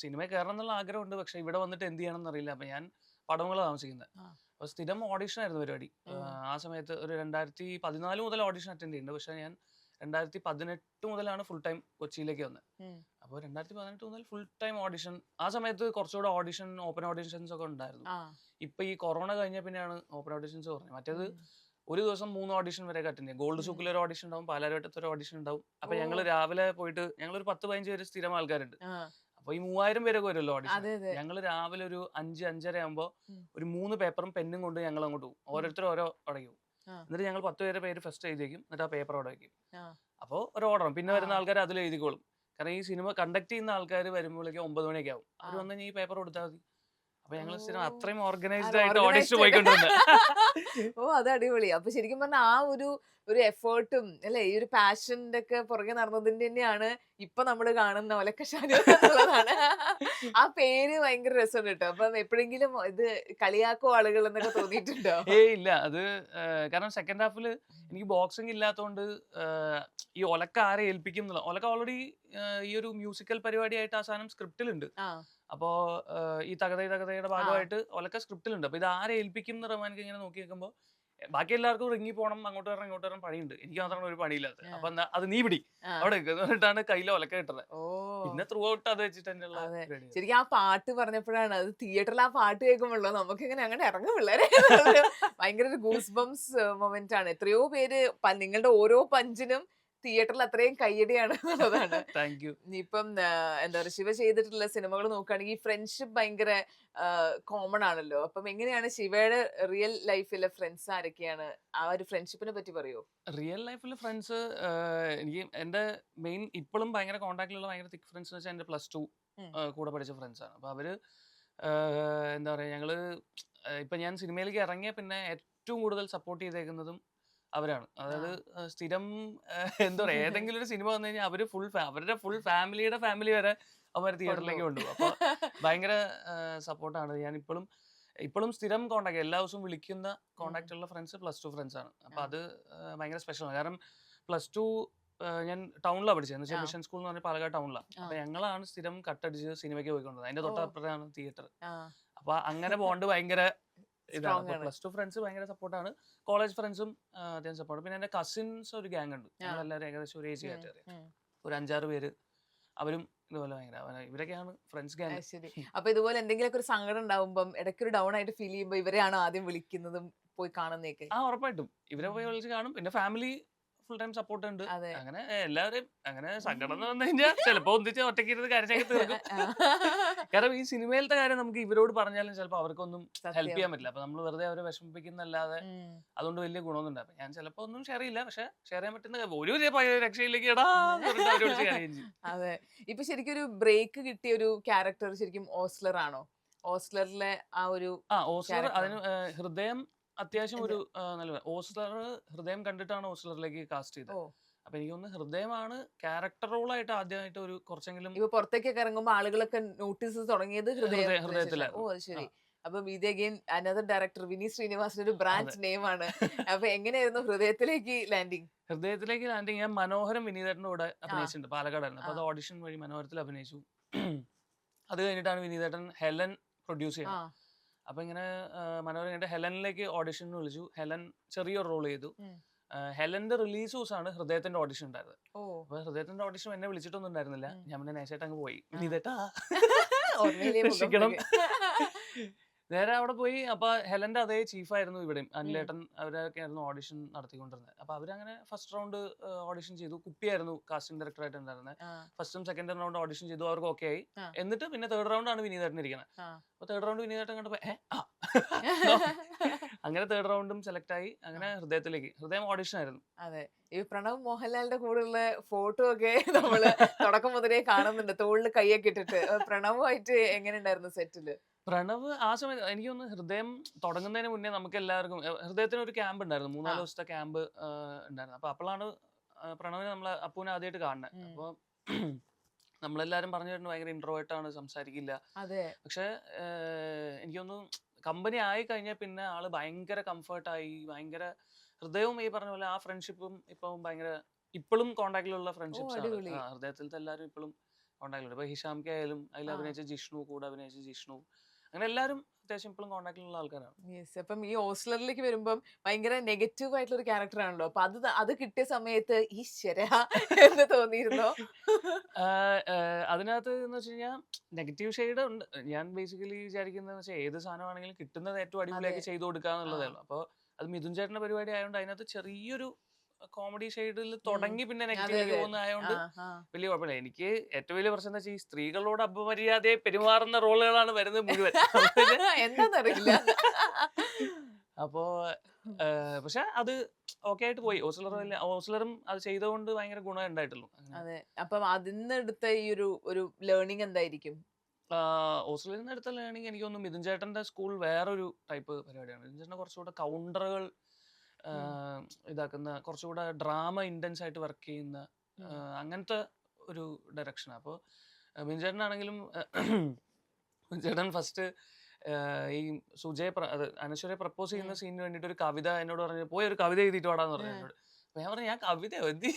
[SPEAKER 1] സിനിമ കയറണം എന്നുള്ള ആഗ്രഹമുണ്ട്. പക്ഷെ ഇവിടെ വന്നിട്ട് എന്ത് ചെയ്യണം എന്നറിയില്ല അപ്പൊ ഞാൻ പടവങ്ങള താമസിക്കുന്നത്. അപ്പൊ സ്ഥിരം ഓഡിഷൻ ആയിരുന്നു പരിപാടി. ആ സമയത്ത് ഒരു രണ്ടായിരത്തി പതിനാല് മുതൽ ഓഡിഷൻ അറ്റൻഡ് ചെയ്യുന്നുണ്ട്. പക്ഷെ ഞാൻ രണ്ടായിരത്തി പതിനെട്ട് മുതലാണ് ഫുൾ ടൈം കൊച്ചിയിലേക്ക് വന്നത്.
[SPEAKER 2] അപ്പൊ
[SPEAKER 1] അപ്പോൾ രണ്ടായിരത്തി പതിനെട്ട് മുതൽ ഫുൾ ടൈം ഓഡിഷൻ ആ സമയത്ത് കുറച്ചുകൂടെ ഓഡിഷൻ ഓപ്പൺ ഓഡിഷൻസ് ഒക്കെ ഉണ്ടായിരുന്നു. ഇപ്പൊ ഈ കൊറോണ കഴിഞ്ഞ പിന്നെയാണ് ഓപ്പൺ ഓഡിഷൻസ് പറഞ്ഞത് മറ്റേത് ഒരു ദിവസം മൂന്ന് ഓഡിഷൻ വരെ അറ്റൻഡ് ചെയ്യും ഗോൾഡ്. സൂക്കിൽ ഒരു ഓഡിഷൻ ഉണ്ടാവും പാലാരിവട്ടത്ത് ഒരു ഓഡിഷൻ ഉണ്ടാവും അപ്പൊ ഞങ്ങൾ രാവിലെ പോയിട്ട് ഞങ്ങൾ ഒരു പത്ത് പതിനഞ്ച് പേര് സ്ഥിരം ആൾക്കാരുണ്ട്. അപ്പൊ ഈ മൂവായിരം പേരൊക്കെ വരുമല്ലോ ഓഡിഷൻ ഞങ്ങൾ രാവിലെ ഒരു അഞ്ച് അഞ്ചര ആകുമ്പോ ഒരു മൂന്ന് പേപ്പറും പെന്നും കൊണ്ട് ഞങ്ങൾ അങ്ങോട്ട് പോകും ഓരോരുത്തർ ഓരോ അടയ്ക്കും എന്നിട്ട് ഞങ്ങൾ പത്ത് പേരെ പേര് ഫസ്റ്റ് എഴുതിയേക്കും. എന്നിട്ട് ആ പേപ്പർ അവിടെ വയ്ക്കും. അപ്പോൾ ഒരു ഓർഡറും പിന്നെ വരുന്ന ആൾക്കാർ അതിൽ എഴുതിക്കോളും. കാരണം ഈ സിനിമ കണ്ടക്ട് ചെയ്യുന്ന ആൾക്കാർ വരുമ്പോഴേക്കും ഒമ്പത് മണിയൊക്കെ ആവും. അവർ. വന്നു കഴിഞ്ഞാൽ ഈ പേപ്പർ കൊടുത്താൽ മതി. അപ്പൊ ഞങ്ങൾ സ്ഥിരം
[SPEAKER 2] ഓ.
[SPEAKER 1] അത്രയും ഓർഗനൈസ്ഡ്
[SPEAKER 2] അത്
[SPEAKER 1] ആയിട്ട് ഓഡിഷൻ. പോയിക്കൊണ്ടിരുന്നത്
[SPEAKER 2] ഓ അത് അടിപൊളി. അപ്പൊ ശരിക്കും പറഞ്ഞ ആ ഒരു ഒരു എഫേർട്ടും അല്ലെ ഈ ഒരു പാഷന്റെ ഒക്കെ പുറകെ നടന്നതിന്റെ തന്നെയാണ് ഇപ്പൊ നമ്മൾ കാണുന്ന ഒലക്കശാലു എന്നുള്ളതാണ്. ആ പേര് ഭയങ്കര രസമുണ്ട് കേട്ടോ. അപ്പം എപ്പോഴെങ്കിലും ഇത് കളിയാക്കോ ആളുകൾ എന്നൊക്കെ തോന്നിയിട്ടുണ്ടോ?
[SPEAKER 1] ഏ ഇല്ല. അത് കാരണം സെക്കൻഡ് ഹാഫിൽ എനിക്ക് ബോക്സിംഗ് ഇല്ലാത്തതുകൊണ്ട് ഈ ഒലക്ക ആരെ ഏൽപ്പിക്കും എന്നുള്ള ഒലക്ക ഓൾറെഡി ഈ ഒരു മ്യൂസിക്കൽ പരിപാടിയായിട്ട് ആ സാധനം സ്ക്രിപ്റ്റിലുണ്ട് അപ്പോ ഈ തകതൈ തകതയുടെ ഭാഗമായിട്ട് ഒലക്ക സ്ക്രിപ്റ്റിലുണ്ട്. അപ്പൊ ഇത് ആരെ ഏൽപ്പിക്കും എന്ന് റഹ്മാനിക്ക് ഇങ്ങനെ നോക്കി വെക്കുമ്പോൾ ബാക്കി എല്ലാവർക്കും ഇറങ്ങി പോകണം അങ്ങോട്ട് വരണം ഇങ്ങോട്ട് വരണം പണിയുണ്ട്. എനിക്ക് മാത്രമാണ് ഒരു
[SPEAKER 2] പണിയില്ലാത്ത
[SPEAKER 1] അപ്പൊ എന്നാ അത് നീ പിടി. അവിടെ എന്നിട്ടാണ് കയ്യിലെ കയ്യിൽ ഒലക്ക കിട്ടുന്നത് പിന്നെ ത്രൂ ഔട്ട് അത് വെച്ചിട്ട് തന്നെയുള്ള.
[SPEAKER 2] ശരിക്കും ആ പാട്ട് പറഞ്ഞപ്പോഴാണ് അത് തിയേറ്ററിൽ ആ പാട്ട് കേൾക്കുമ്പോഴല്ലോ നമുക്ക് ഇങ്ങനെ അങ്ങനെ ഇറങ്ങും പിള്ളേരെ. ഭയങ്കര ഒരു ഗൂസ് ബംസ് മൊമെന്റ് ആണ്. എത്രയോ പേര് നിങ്ങളുടെ ഓരോ പഞ്ചിനും തിയേറ്ററിൽ അത്രയും കയ്യടിയാണ് എന്നുള്ളതാണ്.
[SPEAKER 1] Thank you.
[SPEAKER 2] ഇനിയിപ്പം എന്താ പറയുക ശിവ ചെയ്തിട്ടുള്ള സിനിമകൾ നോക്കുകയാണെങ്കിൽ ഫ്രണ്ട്ഷിപ്പ് ഭയങ്കര കോമൺ ആണല്ലോ. അപ്പം എങ്ങനെയാണ് ശിവയുടെ റിയൽ ലൈഫിലെ ഫ്രണ്ട്സ് ആരൊക്കെയാണ്? ആ ഒരു ഫ്രണ്ട്ഷിപ്പിനെ പറ്റി പറയോ?
[SPEAKER 1] റിയൽ ലൈഫിലെ ഫ്രണ്ട്സ് എനിക്ക് എന്റെ മെയിൻ ഇപ്പോഴും ഭയങ്കര കോൺടാക്റ്റിലുള്ള ഭയങ്കര തിക് ഫ്രണ്ട്സ് എന്ന് വെച്ചാൽ എന്റെ പ്ലസ് ടു കൂടെ പഠിച്ച ഫ്രണ്ട്സ് ആണ്. അപ്പോൾ അവർ എന്താ പറയുക ഞങ്ങൾ ഇപ്പം ഞാൻ സിനിമയിലേക്ക് ഇറങ്ങിയ പിന്നെ ഏറ്റവും കൂടുതൽ സപ്പോർട്ട് ചെയ്തേക്കുന്നതും അവരാണ്. അതായത് സ്ഥിരം എന്താ പറയുക ഏതെങ്കിലും ഒരു സിനിമ വന്നു കഴിഞ്ഞാൽ അവർ ഫുൾ അവരുടെ ഫുൾ ഫാമിലിയുടെ ഫാമിലി വരെ അവർ തിയേറ്ററിലേക്ക് കൊണ്ടുപോകും അപ്പോൾ ഭയങ്കര സപ്പോർട്ടാണ് ഞാൻ ഇപ്പോഴും ഇപ്പോഴും സ്ഥിരം കോണ്ടാക്ട് എല്ലാ ദിവസവും വിളിക്കുന്ന കോണ്ടാക്ട് ഉള്ള ഫ്രണ്ട്സ് പ്ലസ് ടു ഫ്രണ്ട്സ് ആണ്. അപ്പൊ അത് ഭയങ്കര സ്പെഷ്യലാണ് കാരണം പ്ലസ് ടു ഞാൻ ടൗണിലാണ് പഠിച്ചത്. എന്ന് വെച്ചാൽ മിഷൻ സ്കൂൾ എന്ന് പറഞ്ഞാൽ പാലക്കാട് ടൗണിലാണ് അപ്പൊ. ഞങ്ങളാണ് സ്ഥിരം കട്ടടിച്ച് സിനിമയ്ക്ക് പോയിക്കൊണ്ടത് അതിന്റെ. തൊട്ടപ്പുറത്താണ് തിയേറ്റർ അപ്പൊ അങ്ങനെ ബോണ്ട് ഭയങ്കര ഇതാണ്. പ്ലസ് ടു ഫ്രണ്ട്സ് ഭയങ്കര സപ്പോർട്ടാണ് കോളേജ് ഫ്രണ്ട്സും അത്യാവശ്യം സപ്പോർട്ട് പിന്നെ എന്റെ കസിൻസ് ഒരു ഗ്യാങ് ഉണ്ട്. ഞങ്ങളെല്ലാവരും ഏകദേശം ഒരു ഏജ്
[SPEAKER 2] ഉം,
[SPEAKER 1] ഒരു അഞ്ചാറ് പേര്. അവരും ഇതുപോലെ ഭയങ്കര ഇവരൊക്കെയാണ് ഫ്രണ്ട്സ്
[SPEAKER 2] അത്
[SPEAKER 1] ഗ്യാങ്
[SPEAKER 2] ശരി. അപ്പൊ ഇതുപോലെ എന്തെങ്കിലും ഒരു സങ്കടം ഉണ്ടാവുമ്പം ഇടയ്ക്കൊരു ഡൗൺ ആയിട്ട് ഫീൽ ചെയ്യുമ്പോ ഇവരെയാണ് ആദ്യം വിളിക്കുന്നതും പോയി കാണുന്നേക്ക്
[SPEAKER 1] ആ ഉറപ്പായിട്ടും. ഇവരെ പോയി വിളിച്ച് കാണും. പിന്നെ ഫാമിലി ഫുൾ ടൈം സപ്പോർട്ട് ഉണ്ട് അങ്ങനെ എല്ലാവരും അങ്ങനെ സങ്കടം എന്ന് വന്നു കഴിഞ്ഞാൽ ചിലപ്പോ ഒന്നിച്ച് ഒറ്റയ്ക്ക് ഇരുന്ന് കാര്യങ്ങളൊക്കെ തീർക്കും. കാരണം ഈ സിനിമയിലത്തെ കാര്യം നമുക്ക് ഇവരോട് പറഞ്ഞാലും ചിലപ്പോൾ അവർക്കൊന്നും ഹെൽപ്പ് ചെയ്യാൻ പറ്റില്ല. അപ്പൊ നമ്മൾ വെറുതെ അവരെ വിഷമിപ്പിക്കുന്നല്ലാതെ അതുകൊണ്ട് വലിയ ഗുണമൊന്നും ഉണ്ടാവും ഞാൻ ചിലപ്പോ ഒന്നും ഷെയർ ചെയ്യില്ല. പക്ഷെ ഷെയർ ചെയ്യാൻ പറ്റുന്ന ഒരു രക്ഷയിലേക്ക്
[SPEAKER 2] അതെ. ഇപ്പൊ ശരിക്കും ഒരു ബ്രേക്ക് കിട്ടിയ ഒരു ക്യാരക്ടർ ശരിക്കും ഓസ്ലർ ആണോ? ഓസ്ലറിലെ ആ ഒരു
[SPEAKER 1] ആ ഓസ്ലർ അതിന് ഹൃദയം അത്യാവശ്യം ഒരു നല്ല ഓസ്ലർ ഹൃദയം കണ്ടിട്ടാണ് ഓസ്ലറിലേക്ക് കാസ്റ്റ് ചെയ്തത്. അപ്പൊ എനിക്ക് തോന്നുന്നു ഹൃദയമാണ് ക്യാരക്ടർ റോൾ ആയിട്ട് ആദ്യമായിട്ട് ഒരു കുറച്ചെങ്കിലും
[SPEAKER 2] ഇപ്പൊ പുറത്തേക്കൊക്കെ ഇറങ്ങുമ്പോൾ ആളുകളൊക്കെ നോട്ടീസ് തുടങ്ങിയത് ഹൃദയ
[SPEAKER 1] ഹൃദയ-
[SPEAKER 2] ഹൃദയത്തിലാണ്. ഓ ശരി. അപ്പൊ ഇത് അഗെയിൻ അനദർ ഡയറക്ടർ വിനി ശ്രീനിവാസിന്റെ ഒരു ബ്രാഞ്ച് നെയിം ആണ്. അപ്പൊ എങ്ങനെയായിരുന്നു ഹൃദയത്തിലേക്ക് ലാൻഡിങ്
[SPEAKER 1] ഹൃദയത്തിലേക്ക് ലാൻഡിങ് ഞാൻ മനോഹരം വിനീതേട്ടന്റെ കൂടെ അഭിനയിച്ചിട്ടുണ്ട് പാലക്കാടായിരുന്നു അപ്പൊ അത്. ഓഡിഷൻ വഴി മനോഹരത്തിൽ അഭിനയിച്ചു. അത് കഴിഞ്ഞിട്ടാണ് വിനീതേട്ടൻ ഹെലൻ പ്രൊഡ്യൂസ് ചെയ്യുന്നത്. അപ്പൊ ഇങ്ങനെ കഴിഞ്ഞിട്ട് ഹെലനിലേക്ക് ഓഡിഷന് വിളിച്ചു. ഹെലൻ ചെറിയൊരു റോൾ ചെയ്തു. ഹെലന്റെ റിലീസ് ദിവസമാണ് ഹൃദയത്തിന്റെ ഓഡിഷൻ ഉണ്ടായിരുന്നത്
[SPEAKER 2] ഓ.
[SPEAKER 1] അപ്പൊ ഹൃദയത്തിന്റെ ഓഡിഷൻ എന്നെ വിളിച്ചിട്ടൊന്നും ഉണ്ടായിരുന്നില്ല. ഞാൻ പിന്നെ നേശായിട്ട് അങ്ങ് പോയി. രക്ഷിക്കണം. നേരെ അവിടെ പോയി. അപ്പൊ ഹെലന്റെ അതേ ചീഫ് ആയിരുന്നു ഇവിടെയും. അനിലേട്ടൻ അവരൊക്കെ ആയിരുന്നു ഓഡിഷൻ നടത്തിക്കൊണ്ടിരുന്നത്. അപ്പൊ അവരങ്ങനെ ഫസ്റ്റ് റൗണ്ട് ഓഡിഷൻ ചെയ്തു. കുപ്പിയായിരുന്നു കാസ്റ്റിംഗ് ഡയറക്ടർ ആയിട്ട് ഉണ്ടായിരുന്നത് ഫസ്റ്റും സെക്കൻഡ് റൗണ്ട് ഓഡിഷൻ ചെയ്തു. അവർക്ക് ഓക്കെ ആയി. എന്നിട്ട് പിന്നെ തേർഡ് റൗണ്ട് ആണ് വിനീതേട്ടൻ ഇരിക്കുന്നത്. അപ്പൊ തേർഡ് റൗണ്ട് വിനീതേട്ടൻ കണ്ടപ്പോ അങ്ങനെ തേർഡ് റൗണ്ടും സെലക്ട് ആയി. അങ്ങനെ ഹൃദയത്തിലേക്ക് ഹൃദയം ഓഡിഷൻ ആയിരുന്നു.
[SPEAKER 2] അതെ. ഈ പ്രണവ് മോഹൻലാലിന്റെ കൂടെയുള്ള ഫോട്ടോ ഒക്കെ നമ്മൾ തുടക്കം മുതലേ കാണുന്നുണ്ട്. തോളിൽ കൈയൊക്കെ ഇട്ടിട്ട്. പ്രണവുമായിട്ട് എങ്ങനെ ഉണ്ടായിരുന്നു സെറ്റിൽ
[SPEAKER 1] പ്രണവ് ആ സമയത്ത് എനിക്ക് തോന്നുന്നു ഹൃദയം തുടങ്ങുന്നതിന് മുന്നേ നമുക്ക് എല്ലാവർക്കും ഹൃദയത്തിന് ഒരു ക്യാമ്പ് ഉണ്ടായിരുന്നു.
[SPEAKER 2] മൂന്നാൽ.
[SPEAKER 1] ദിവസത്തെ ക്യാമ്പ് ഉണ്ടായിരുന്നു. അപ്പൊ അപ്പോഴാണ് പ്രണവിനെ നമ്മൾ അപ്പൂനെ ആദ്യമായിട്ട് കാണുന്നത്
[SPEAKER 2] അപ്പൊ
[SPEAKER 1] അപ്പോൾ നമ്മളെല്ലാരും പറഞ്ഞു തരുന്നത് ഭയങ്കര introvert ആണ് സംസാരിക്കില്ല. പക്ഷെ എനിക്ക് തോന്നുന്നു കമ്പനി ആയി കഴിഞ്ഞാൽ പിന്നെ ആൾ ഭയങ്കര കംഫർട്ടായി ഭയങ്കര ഹൃദയവും ഈ പറഞ്ഞ പോലെ ആ ഫ്രണ്ട്ഷിപ്പും ഇപ്പം ഭയങ്കര ഇപ്പോഴും കോണ്ടാക്റ്റിലുള്ള ഫ്രണ്ട്ഷിപ്സ് ആണ്.
[SPEAKER 2] അടിപൊളി.
[SPEAKER 1] ആ, ഹൃദയത്തിലത്തെ എല്ലാവരും ഇപ്പോഴും കോണ്ടാക്റ്റിലുണ്ട് ഇപ്പൊ ഹിഷാം കെ ആയാലും അതിൽ. അഭിനയിച്ച ജിഷ്ണു കൂടെ അഭിനയിച്ച ജിഷ്ണു അങ്ങനെ എല്ലാവരും അത്യാവശ്യം ഇപ്പോഴും കോൺടാക്റ്റിലുള്ള ആൾക്കാരാണ്.
[SPEAKER 2] യെസ് അപ്പം ഈ ഹോസ്റ്റലിലേക്ക് വരുമ്പം ഭയങ്കര നെഗറ്റീവ് ആയിട്ടുള്ള ഒരു ക്യാരക്ടർ ആണല്ലോ. അപ്പൊ അത് അത് കിട്ടിയ സമയത്ത് ഈ ഈശ്വര എന്ന് തോന്നിയിരുന്നോ?
[SPEAKER 1] അതിനകത്ത് എന്ന് വെച്ച് കഴിഞ്ഞാൽ നെഗറ്റീവ് ഷെയ്ഡ് ഉണ്ട്. ഞാൻ ബേസിക്കലി വിചാരിക്കുന്നത് വെച്ചാൽ ഏത് സാധനമാണെങ്കിലും കിട്ടുന്നത് ഏറ്റവും അടിപൊളിയാക്കി ചെയ്തു കൊടുക്കുക എന്നുള്ളതേ ഉള്ളൂ. അപ്പോൾ അത് മിഥുൻ ചേട്ടന്റെ പരിപാടി ആയതുകൊണ്ട് അതിനകത്ത് ചെറിയൊരു കോമഡി ഷെയ്ഡിൽ തുടങ്ങി പിന്നെ നെഗറ്റീവിലേക്ക്
[SPEAKER 2] അതെ.
[SPEAKER 1] പോകുന്ന ആയതുകൊണ്ട്
[SPEAKER 2] ആ, ആ.
[SPEAKER 1] വലിയ കുഴപ്പമില്ല. എനിക്ക് ഏറ്റവും വലിയ പ്രശ്നം എന്താ വെച്ചാൽ ഈ സ്ത്രീകളോട് അപമര്യാദയെ പെരുമാറുന്ന റോളുകളാണ് വരുന്നത് മുഴുവൻ.
[SPEAKER 2] എന്താന്നറിയില്ല.
[SPEAKER 1] അപ്പോ പക്ഷെ അത് ഓക്കെ ആയിട്ട് പോയി. ഓസ്ലർ ഓസ്ലറും അത് ചെയ്തുകൊണ്ട് ഭയങ്കര ഗുണം ഉണ്ടായിട്ടുള്ളൂ.
[SPEAKER 2] അതെ. അപ്പം അതിന്ന് എടുത്ത ഈ ഒരു ഒരു ലേണിംഗ് എന്തായിരിക്കും?
[SPEAKER 1] ഓസ്ട്രേലിയയിൽ നിന്ന് എടുത്ത ലേണിംഗ് എനിക്ക് തോന്നുന്നു മിഥുൻ ചേട്ടന്റെ സ്കൂൾ വേറൊരു ടൈപ്പ് പരിപാടിയാണ്. മിഥുൻ ചേട്ടന്റെ കുറച്ചുകൂടെ കൗണ്ടറുകൾ ഇതാക്കുന്ന കുറച്ചുകൂടെ ഡ്രാമ ഇന്റൻസ് ആയിട്ട് വർക്ക് ചെയ്യുന്ന അങ്ങനത്തെ ഒരു ഡയറക്ഷൻ അപ്പോൾ ബിൻചേട്ടനാണെങ്കിലും ബിൻചേട്ടൻ ഫസ്റ്റ് ഈ സുജയ അനശ്വരയെ പ്രപ്പോസ് ചെയ്യുന്ന. സീനിന് വേണ്ടിയിട്ട് ഒരു കവിത എന്നോട് പറഞ്ഞു പോയി ഒരു കവിത എഴുതിയിട്ട് വാടാന്ന് പറഞ്ഞു. എന്നോട്. അപ്പൊ ഞാൻ പറഞ്ഞു ഞാൻ കവിത എഴുതി.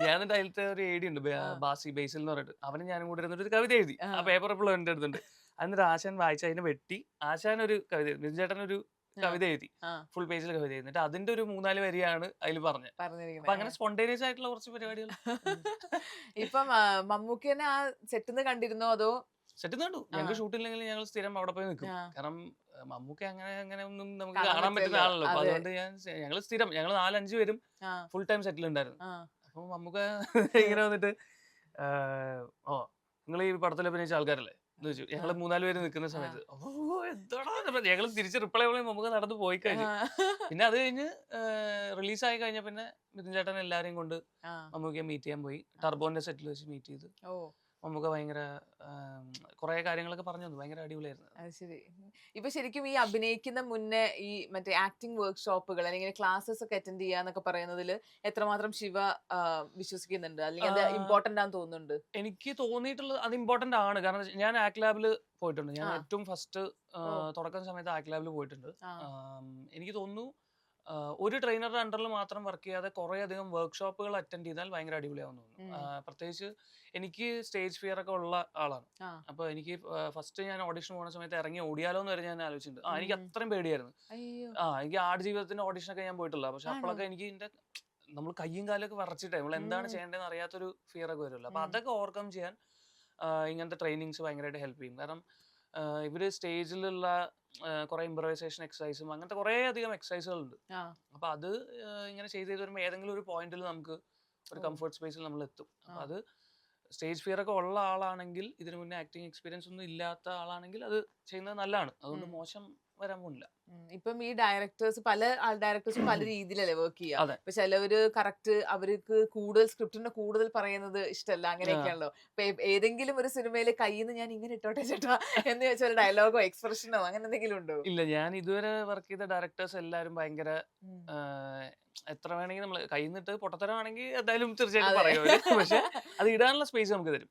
[SPEAKER 1] ഞാൻ എന്നിട്ട് അതിലത്തെ ഒരു ഏടി ഉണ്ട് ബാസി ബേസിൽ എന്ന് പറഞ്ഞിട്ട്. അവനും ഞാനും കൂടെ ഇരുന്നിട്ട് ഒരു കവിത എഴുതി.
[SPEAKER 2] ആ.
[SPEAKER 1] ആ പേപ്പർ എപ്പോഴും എന്റെ അടുത്തുണ്ട്. എന്നിട്ട് ആശാൻ വായിച്ച അതിനെ വെട്ടി. ആശാൻ ഒരു കവിത ബിൻചേട്ടൻ ഒരു കവിത എഴുതി. ഫുൾ പേജിൽ കവിത എഴുതി. എന്നിട്ട് അതിന്റെ ഒരു മൂന്നാൽ വരിയാണ് അതിൽ പറഞ്ഞത്. അപ്പൊ അങ്ങനെ സ്പോണ്ടേനിയസ് ആയിട്ടുള്ള കുറച്ച് പരിപാടികൾ.
[SPEAKER 2] ഇപ്പം മമ്മൂക്കി തന്നെ ആ സെറ്റിന്ന് കണ്ടിരുന്നോ അതോ?
[SPEAKER 1] സെറ്റ് കണ്ടു. ഞങ്ങൾക്ക്. ഷൂട്ടില്ലെങ്കിൽ ഞങ്ങൾ സ്ഥിരം അവിടെ പോയി നിൽക്കും. കാരണം മമ്മൂക്ക അങ്ങനെ അങ്ങനെ ഒന്നും നമുക്ക്
[SPEAKER 2] കാണാൻ
[SPEAKER 1] പറ്റുന്ന. ആളല്ലോ. അപ്പൊ
[SPEAKER 2] അതെ.
[SPEAKER 1] അതുകൊണ്ട് ഞാൻ ഞങ്ങൾ സ്ഥിരം ഞങ്ങൾ നാലഞ്ച് പേരും ഫുൾ ടൈം സെറ്റിൽ ഉണ്ടായിരുന്നു. അപ്പൊ മമ്മൂക്ക ഇങ്ങനെ വന്നിട്ട് ഓ നിങ്ങൾ ഈ പടത്തിൽ അഭിനയിച്ച ആൾക്കാരല്ലേ? എന്ന് ഞങ്ങൾ. മൂന്നാൽ പേര് നിൽക്കുന്ന സമയത്ത് ഓ എന്താടാ ഞങ്ങൾ തിരിച്ച് റിപ്ലൈ പോലെ നമുക്ക് നടന്നു പോയി കഴിഞ്ഞു. പിന്നെ അത് കഴിഞ്ഞ് റിലീസായി കഴിഞ്ഞ പിന്നെ മിഥുൻ ചേട്ടൻ എല്ലാവരെയും കൊണ്ട്
[SPEAKER 2] ആ,
[SPEAKER 1] മീറ്റ് ചെയ്യാൻ പോയി. ടർബോന്റെ സെറ്റിൽ വെച്ച് മീറ്റ് ചെയ്തു.
[SPEAKER 2] ഓ
[SPEAKER 1] മമ്മൂക്ക ഭയങ്കര കുറെ കാര്യങ്ങളൊക്കെ പറഞ്ഞു തന്നു. ഭയങ്കര അടിപൊളിയായിരുന്നു.
[SPEAKER 2] അത് ശരി. ഇപ്പൊ ശരിക്കും ഈ അഭിനയിക്കുന്ന മുന്നേ ഈ മറ്റേ ആക്ടിംഗ് വർക്ക്ഷോപ്പുകൾ അല്ലെങ്കിൽ ക്ലാസ്സസ് ഒക്കെ അറ്റൻഡ് ചെയ്യാന്നൊക്കെ പറയുന്നതിൽ എത്രമാത്രം ശിവ വിശ്വസിക്കുന്നുണ്ട്? അല്ലെങ്കിൽ അത് ഇമ്പോർട്ടന്റ് ആണെന്ന് തോന്നുന്നുണ്ട്?
[SPEAKER 1] എനിക്ക് തോന്നിയിട്ടുള്ളത് അത് ഇമ്പോർട്ടന്റ് ആണ്. കാരണം ഞാൻ ആക്ട് ലാബിൽ പോയിട്ടുണ്ട്. ഞാൻ ഏറ്റവും ഫസ്റ്റ്. തുടക്കം സമയത്ത് ആക്ട് ലാബിൽ പോയിട്ടുണ്ട്. എനിക്ക് തോന്നുന്നു ഒരു ട്രെയിനറുടെ അണ്ടറിൽ മാത്രം വർക്ക് ചെയ്യാതെ കുറേ അധികം വർക്ക്ഷോപ്പുകൾ അറ്റൻഡ് ചെയ്താൽ ഭയങ്കര അടിപൊളിയാവും തോന്നുന്നു. പ്രത്യേകിച്ച് എനിക്ക് സ്റ്റേജ് ഫിയർ ഒക്കെ ഉള്ള ആളാണ്.
[SPEAKER 2] അപ്പൊ
[SPEAKER 1] അപ്പോൾ എനിക്ക് ഫസ്റ്റ് ഞാൻ ഓഡിഷൻ പോകുന്ന സമയത്ത് ഇറങ്ങി ഓടിയാലോ എന്ന് വരെ ഞാൻ ആലോചിച്ചിട്ടുണ്ട്. ആ എനിക്ക്. അത്രയും പേടിയായിരുന്നു. ആ എനിക്ക് ആട് ജീവിതത്തിന്റെ ഓഡിഷനൊക്കെ ഞാൻ പോയിട്ടില്ല പക്ഷെ? അപ്പോഴൊക്കെ എനിക്ക് എന്റെ നമ്മൾ കയ്യും കാലും ഒക്കെ വിറച്ചിട്ടേ നമ്മൾ എന്താണ്. ചെയ്യേണ്ടതെന്ന് അറിയാത്തൊരു ഫിയർ ഒക്കെ വരുമല്ലോ. അപ്പൊ അതൊക്കെ ഓവർകം ചെയ്യാൻ ഇങ്ങനത്തെ ട്രെയിനിങ്സ് ഭയങ്കരമായിട്ട് ഹെൽപ്പ് ചെയ്യും. കാരണം ഇവർ സ്റ്റേജിലുള്ള കുറെ ഇംപ്രവൈസേഷൻ എക്സസൈസും അങ്ങനത്തെ കുറേ അധികം എക്സസൈസുകളുണ്ട്
[SPEAKER 2] അപ്പോൾ
[SPEAKER 1] അപ്പൊ അത് ഇങ്ങനെ ചെയ്ത് ചെയ്ത് വരുമ്പോൾ ഏതെങ്കിലും ഒരു പോയിന്റിൽ നമുക്ക് ഒരു കംഫർട്ട് സ്പേസിൽ നമ്മൾ എത്തും.
[SPEAKER 2] അപ്പോൾ
[SPEAKER 1] അത് സ്റ്റേജ് ഫിയർ ഒക്കെ ഉള്ള ആളാണെങ്കിൽ ഇതിനു മുന്നേ ആക്ടിങ് എക്സ്പീരിയൻസ് ഒന്നും ഇല്ലാത്ത ആളാണെങ്കിൽ അത് ചെയ്യുന്നത് നല്ലതാണ്. അതുകൊണ്ട്. മോശം വരാൻ പോകുന്നില്ല.
[SPEAKER 2] ഉം. ഇപ്പം ഈ ഡയറക്ടേഴ്സ് പല ഡയറക്ടേഴ്സും പല രീതിയിലല്ലേ വർക്ക് ചെയ്യുക.
[SPEAKER 1] അതെ.
[SPEAKER 2] ഇപ്പൊ ചിലവര് കറക്റ്റ് അവർക്ക് കൂടുതൽ സ്ക്രിപ്റ്റിന്റെ കൂടുതൽ പറയുന്നത് ഇഷ്ടമല്ല. അങ്ങനെയൊക്കെയാണല്ലോ ഏതെങ്കിലും ഒരു സിനിമയിൽ കയ്യിൽ നിന്ന് ഞാൻ ഇങ്ങനെ ഇട്ടോട്ടെ ചേട്ടാ എന്ന് ചോദിച്ചാൽ ഒരു ഡയലോഗോ എക്സ്പ്രഷനോ അങ്ങനെ എന്തെങ്കിലും ഉണ്ടോ?
[SPEAKER 1] ഇല്ല ഞാൻ ഇതുവരെ വർക്ക് ചെയ്ത ഡയറക്ടേഴ്സ് എല്ലാവരും ഭയങ്കര എത്ര വേണമെങ്കിൽ നമ്മൾ കയ്യിൽ നിന്നിട്ട് പൊട്ടത്തരമാണെങ്കിൽ എന്തായാലും തീർച്ചയായിട്ടും
[SPEAKER 2] പറയുമല്ലോ
[SPEAKER 1] പറയും പക്ഷെ അത് ഇടാനുള്ള സ്പേസ് നമുക്ക് തരും.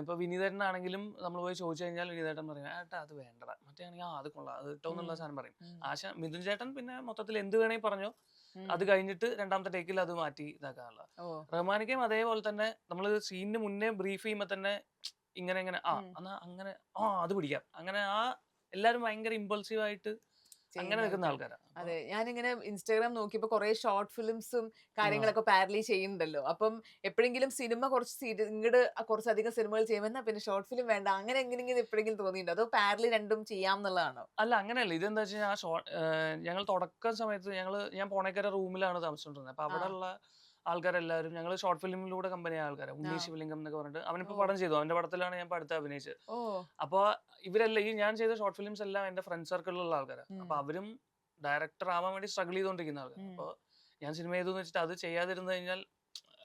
[SPEAKER 1] ഇപ്പൊ വിനീതരനാണെങ്കിലും നമ്മൾ പോയി ചോദിച്ചു കഴിഞ്ഞാൽ വിനീതേട്ടൻ പറയും ഏട്ടാ അത് വേണ്ടടാ മറ്റേ ആണെങ്കിൽ ആ അത് കൊള്ളാം അത് കിട്ടും എന്നുള്ള. സാധനം പറയും. ആശ മിഥുൻ ചേട്ടൻ പിന്നെ മൊത്തത്തിൽ എന്ത് വേണമെങ്കിൽ പറഞ്ഞു. അത് കഴിഞ്ഞിട്ട് രണ്ടാമത്തെ ടേക്കിൽ അത് മാറ്റി ഇതാക്കാനുള്ള.
[SPEAKER 2] റഹ്മാനിക്കും
[SPEAKER 1] റഹ്മാനിക്കയും അതേപോലെ തന്നെ നമ്മൾ സീനിന് മുന്നേ ബ്രീഫ് ചെയ്യുമ്പോൾ തന്നെ ഇങ്ങനെ ഇങ്ങനെ ആ എന്നാ അങ്ങനെ ആ അത് പിടിക്കാം. അങ്ങനെ ആ എല്ലാരും ഭയങ്കര ഇമ്പൾസീവ് ആയിട്ട് അങ്ങനെ നിൽക്കുന്ന
[SPEAKER 2] ആൾക്കാര്.
[SPEAKER 1] ആൾക്കാരാണ്
[SPEAKER 2] അതെ. ഞാനിങ്ങനെ ഇൻസ്റ്റാഗ്രാം നോക്കിയപ്പോ കുറെ ഷോർട്ട് ഫിലിംസും കാര്യങ്ങളൊക്കെ പാരലി ചെയ്യുന്നുണ്ടല്ലോ. അപ്പം എപ്പോഴെങ്കിലും സിനിമ കുറച്ച് ഇങ്ങോട്ട് കുറച്ചധികം സിനിമകൾ ചെയ്യുമ്പോൾ പിന്നെ ഷോർട്ട് ഫിലിം വേണ്ട. അങ്ങനെ എങ്ങനെയെങ്കിലും എപ്പോഴെങ്കിലും തോന്നിയിട്ടുണ്ടോ? അതോ പാരലി രണ്ടും ചെയ്യാം എന്നുള്ളതാണോ
[SPEAKER 1] അല്ല അങ്ങനെയല്ല. ഇതെന്താ വെച്ചാൽ ഞങ്ങൾ തുടക്കം സമയത്ത് ഞങ്ങൾ ഞാൻ പോണേക്കര റൂമിലാണ് താമസിച്ചോണ്ടിരുന്നത്. അപ്പൊ അവിടെ ഉള്ള ആൾക്കാരെല്ലാവരും. ഞങ്ങൾ ഷോർട്ട് ഫിലിമിലൂടെ കമ്പനി ആൾക്കാരാണ് ഉണ്ണി ശിവലിംഗം എന്നൊക്കെ പറഞ്ഞിട്ട്. അവനിപ്പോ. പടം ചെയ്തു. അവന്റെ പടത്തിലാണ് ഞാൻ അടുത്ത് അഭിനയിച്ചത്.
[SPEAKER 2] അപ്പോൾ
[SPEAKER 1] അപ്പൊ ഇവരെല്ലാം ഈ ഞാൻ ചെയ്ത ഷോർട്ട് ഫിലിംസ് എല്ലാം എന്റെ ഫ്രണ്ട് സർക്കിളിലുള്ള ആൾക്കാരാണ്. അപ്പൊ അവരും ഡയറക്ടർ ആവാൻ വേണ്ടി സ്ട്രഗിൾ ചെയ്തുകൊണ്ടിരിക്കുന്ന ആൾക്കാർ
[SPEAKER 2] ഉം.
[SPEAKER 1] അപ്പൊ ഞാൻ സിനിമ ചെയ്തു വെച്ചിട്ട് അത് ചെയ്യാതിരുന്നു കഴിഞ്ഞാൽ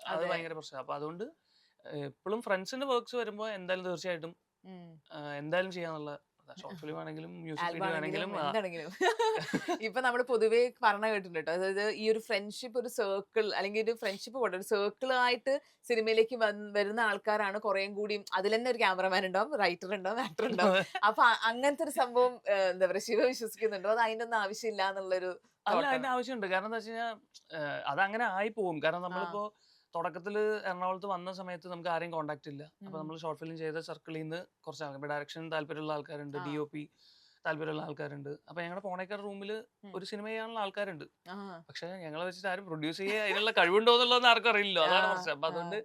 [SPEAKER 1] അത്. ഭയങ്കര പ്രശ്നം. അപ്പൊ അതുകൊണ്ട് എപ്പോഴും ഫ്രണ്ട്സിന്റെ വർക്ക്സ് വരുമ്പോൾ എന്തായാലും തീർച്ചയായിട്ടും എന്തായാലും ചെയ്യാന്നുള്ള ഷോർട്ട് ഫിലിം ആണെങ്കിലും മ്യൂസിക്
[SPEAKER 2] ആണെങ്കിലും എന്താണെങ്കിലും. ഇപ്പൊ നമ്മൾ പൊതുവേ പറഞ്ഞ കേട്ടിട്ടുണ്ട് കേട്ടോ അതായത് ഈ ഒരു ഫ്രണ്ട്ഷിപ്പ് ഒരു സർക്കിൾ അല്ലെങ്കിൽ ഒരു ഫ്രണ്ട്ഷിപ്പ് പോട്ടെ ഒരു സർക്കിൾ ആയിട്ട് സിനിമയിലേക്ക് വരുന്ന ആൾക്കാരാണ് കുറേം കൂടി അതിൽ തന്നെ ഒരു ക്യാമറമാൻ ഉണ്ടാവും റൈറ്റർ ഉണ്ടാവും ആക്ടർ ഉണ്ടാവും. അപ്പൊ അങ്ങനത്തെ ഒരു സംഭവം എന്താ പറയുക ശിവ വിശ്വസിക്കുന്നുണ്ടോ? അത് അതിന്റെ ഒന്നും ആവശ്യമില്ല എന്നുള്ളൊരു
[SPEAKER 1] അല്ല അതിന്റെ ആവശ്യമുണ്ട്. കാരണം എന്താ വെച്ച് കഴിഞ്ഞാൽ അത് അങ്ങനെ ആയി പോകും. കാരണം നമ്മളിപ്പോ തുടക്കത്തിൽ എറണാകുളത്ത് വന്ന സമയത്ത് നമുക്ക് ആരെയും കോണ്ടാക്ട് ഇല്ല.
[SPEAKER 2] അപ്പോൾ
[SPEAKER 1] നമ്മൾ ഷോർട്ട് ഫിലിം ചെയ്ത സർക്കിളിൽ നിന്ന് കുറച്ച് ആൾക്കാർ ഡയറക്ഷൻ താല്പര്യമുള്ള ആൾക്കാരുണ്ട്. ഡി ഒ പി താല്പര്യമുള്ള ആൾക്കാരുണ്ട്. അപ്പൊ ഞങ്ങളുടെ പോണേക്കർ റൂമിൽ ഒരു സിനിമ ചെയ്യാനുള്ള ആൾക്കാരുണ്ട് പക്ഷെ ഞങ്ങളെ വെച്ചിട്ട് ആരും പ്രൊഡ്യൂസ് ചെയ്യാൻ അതിനുള്ള കഴിവുണ്ടോ എന്നുള്ളത് ആർക്കും അറിയില്ലോ അതാണ് പ്രശ്നം. അപ്പൊ അതുകൊണ്ട്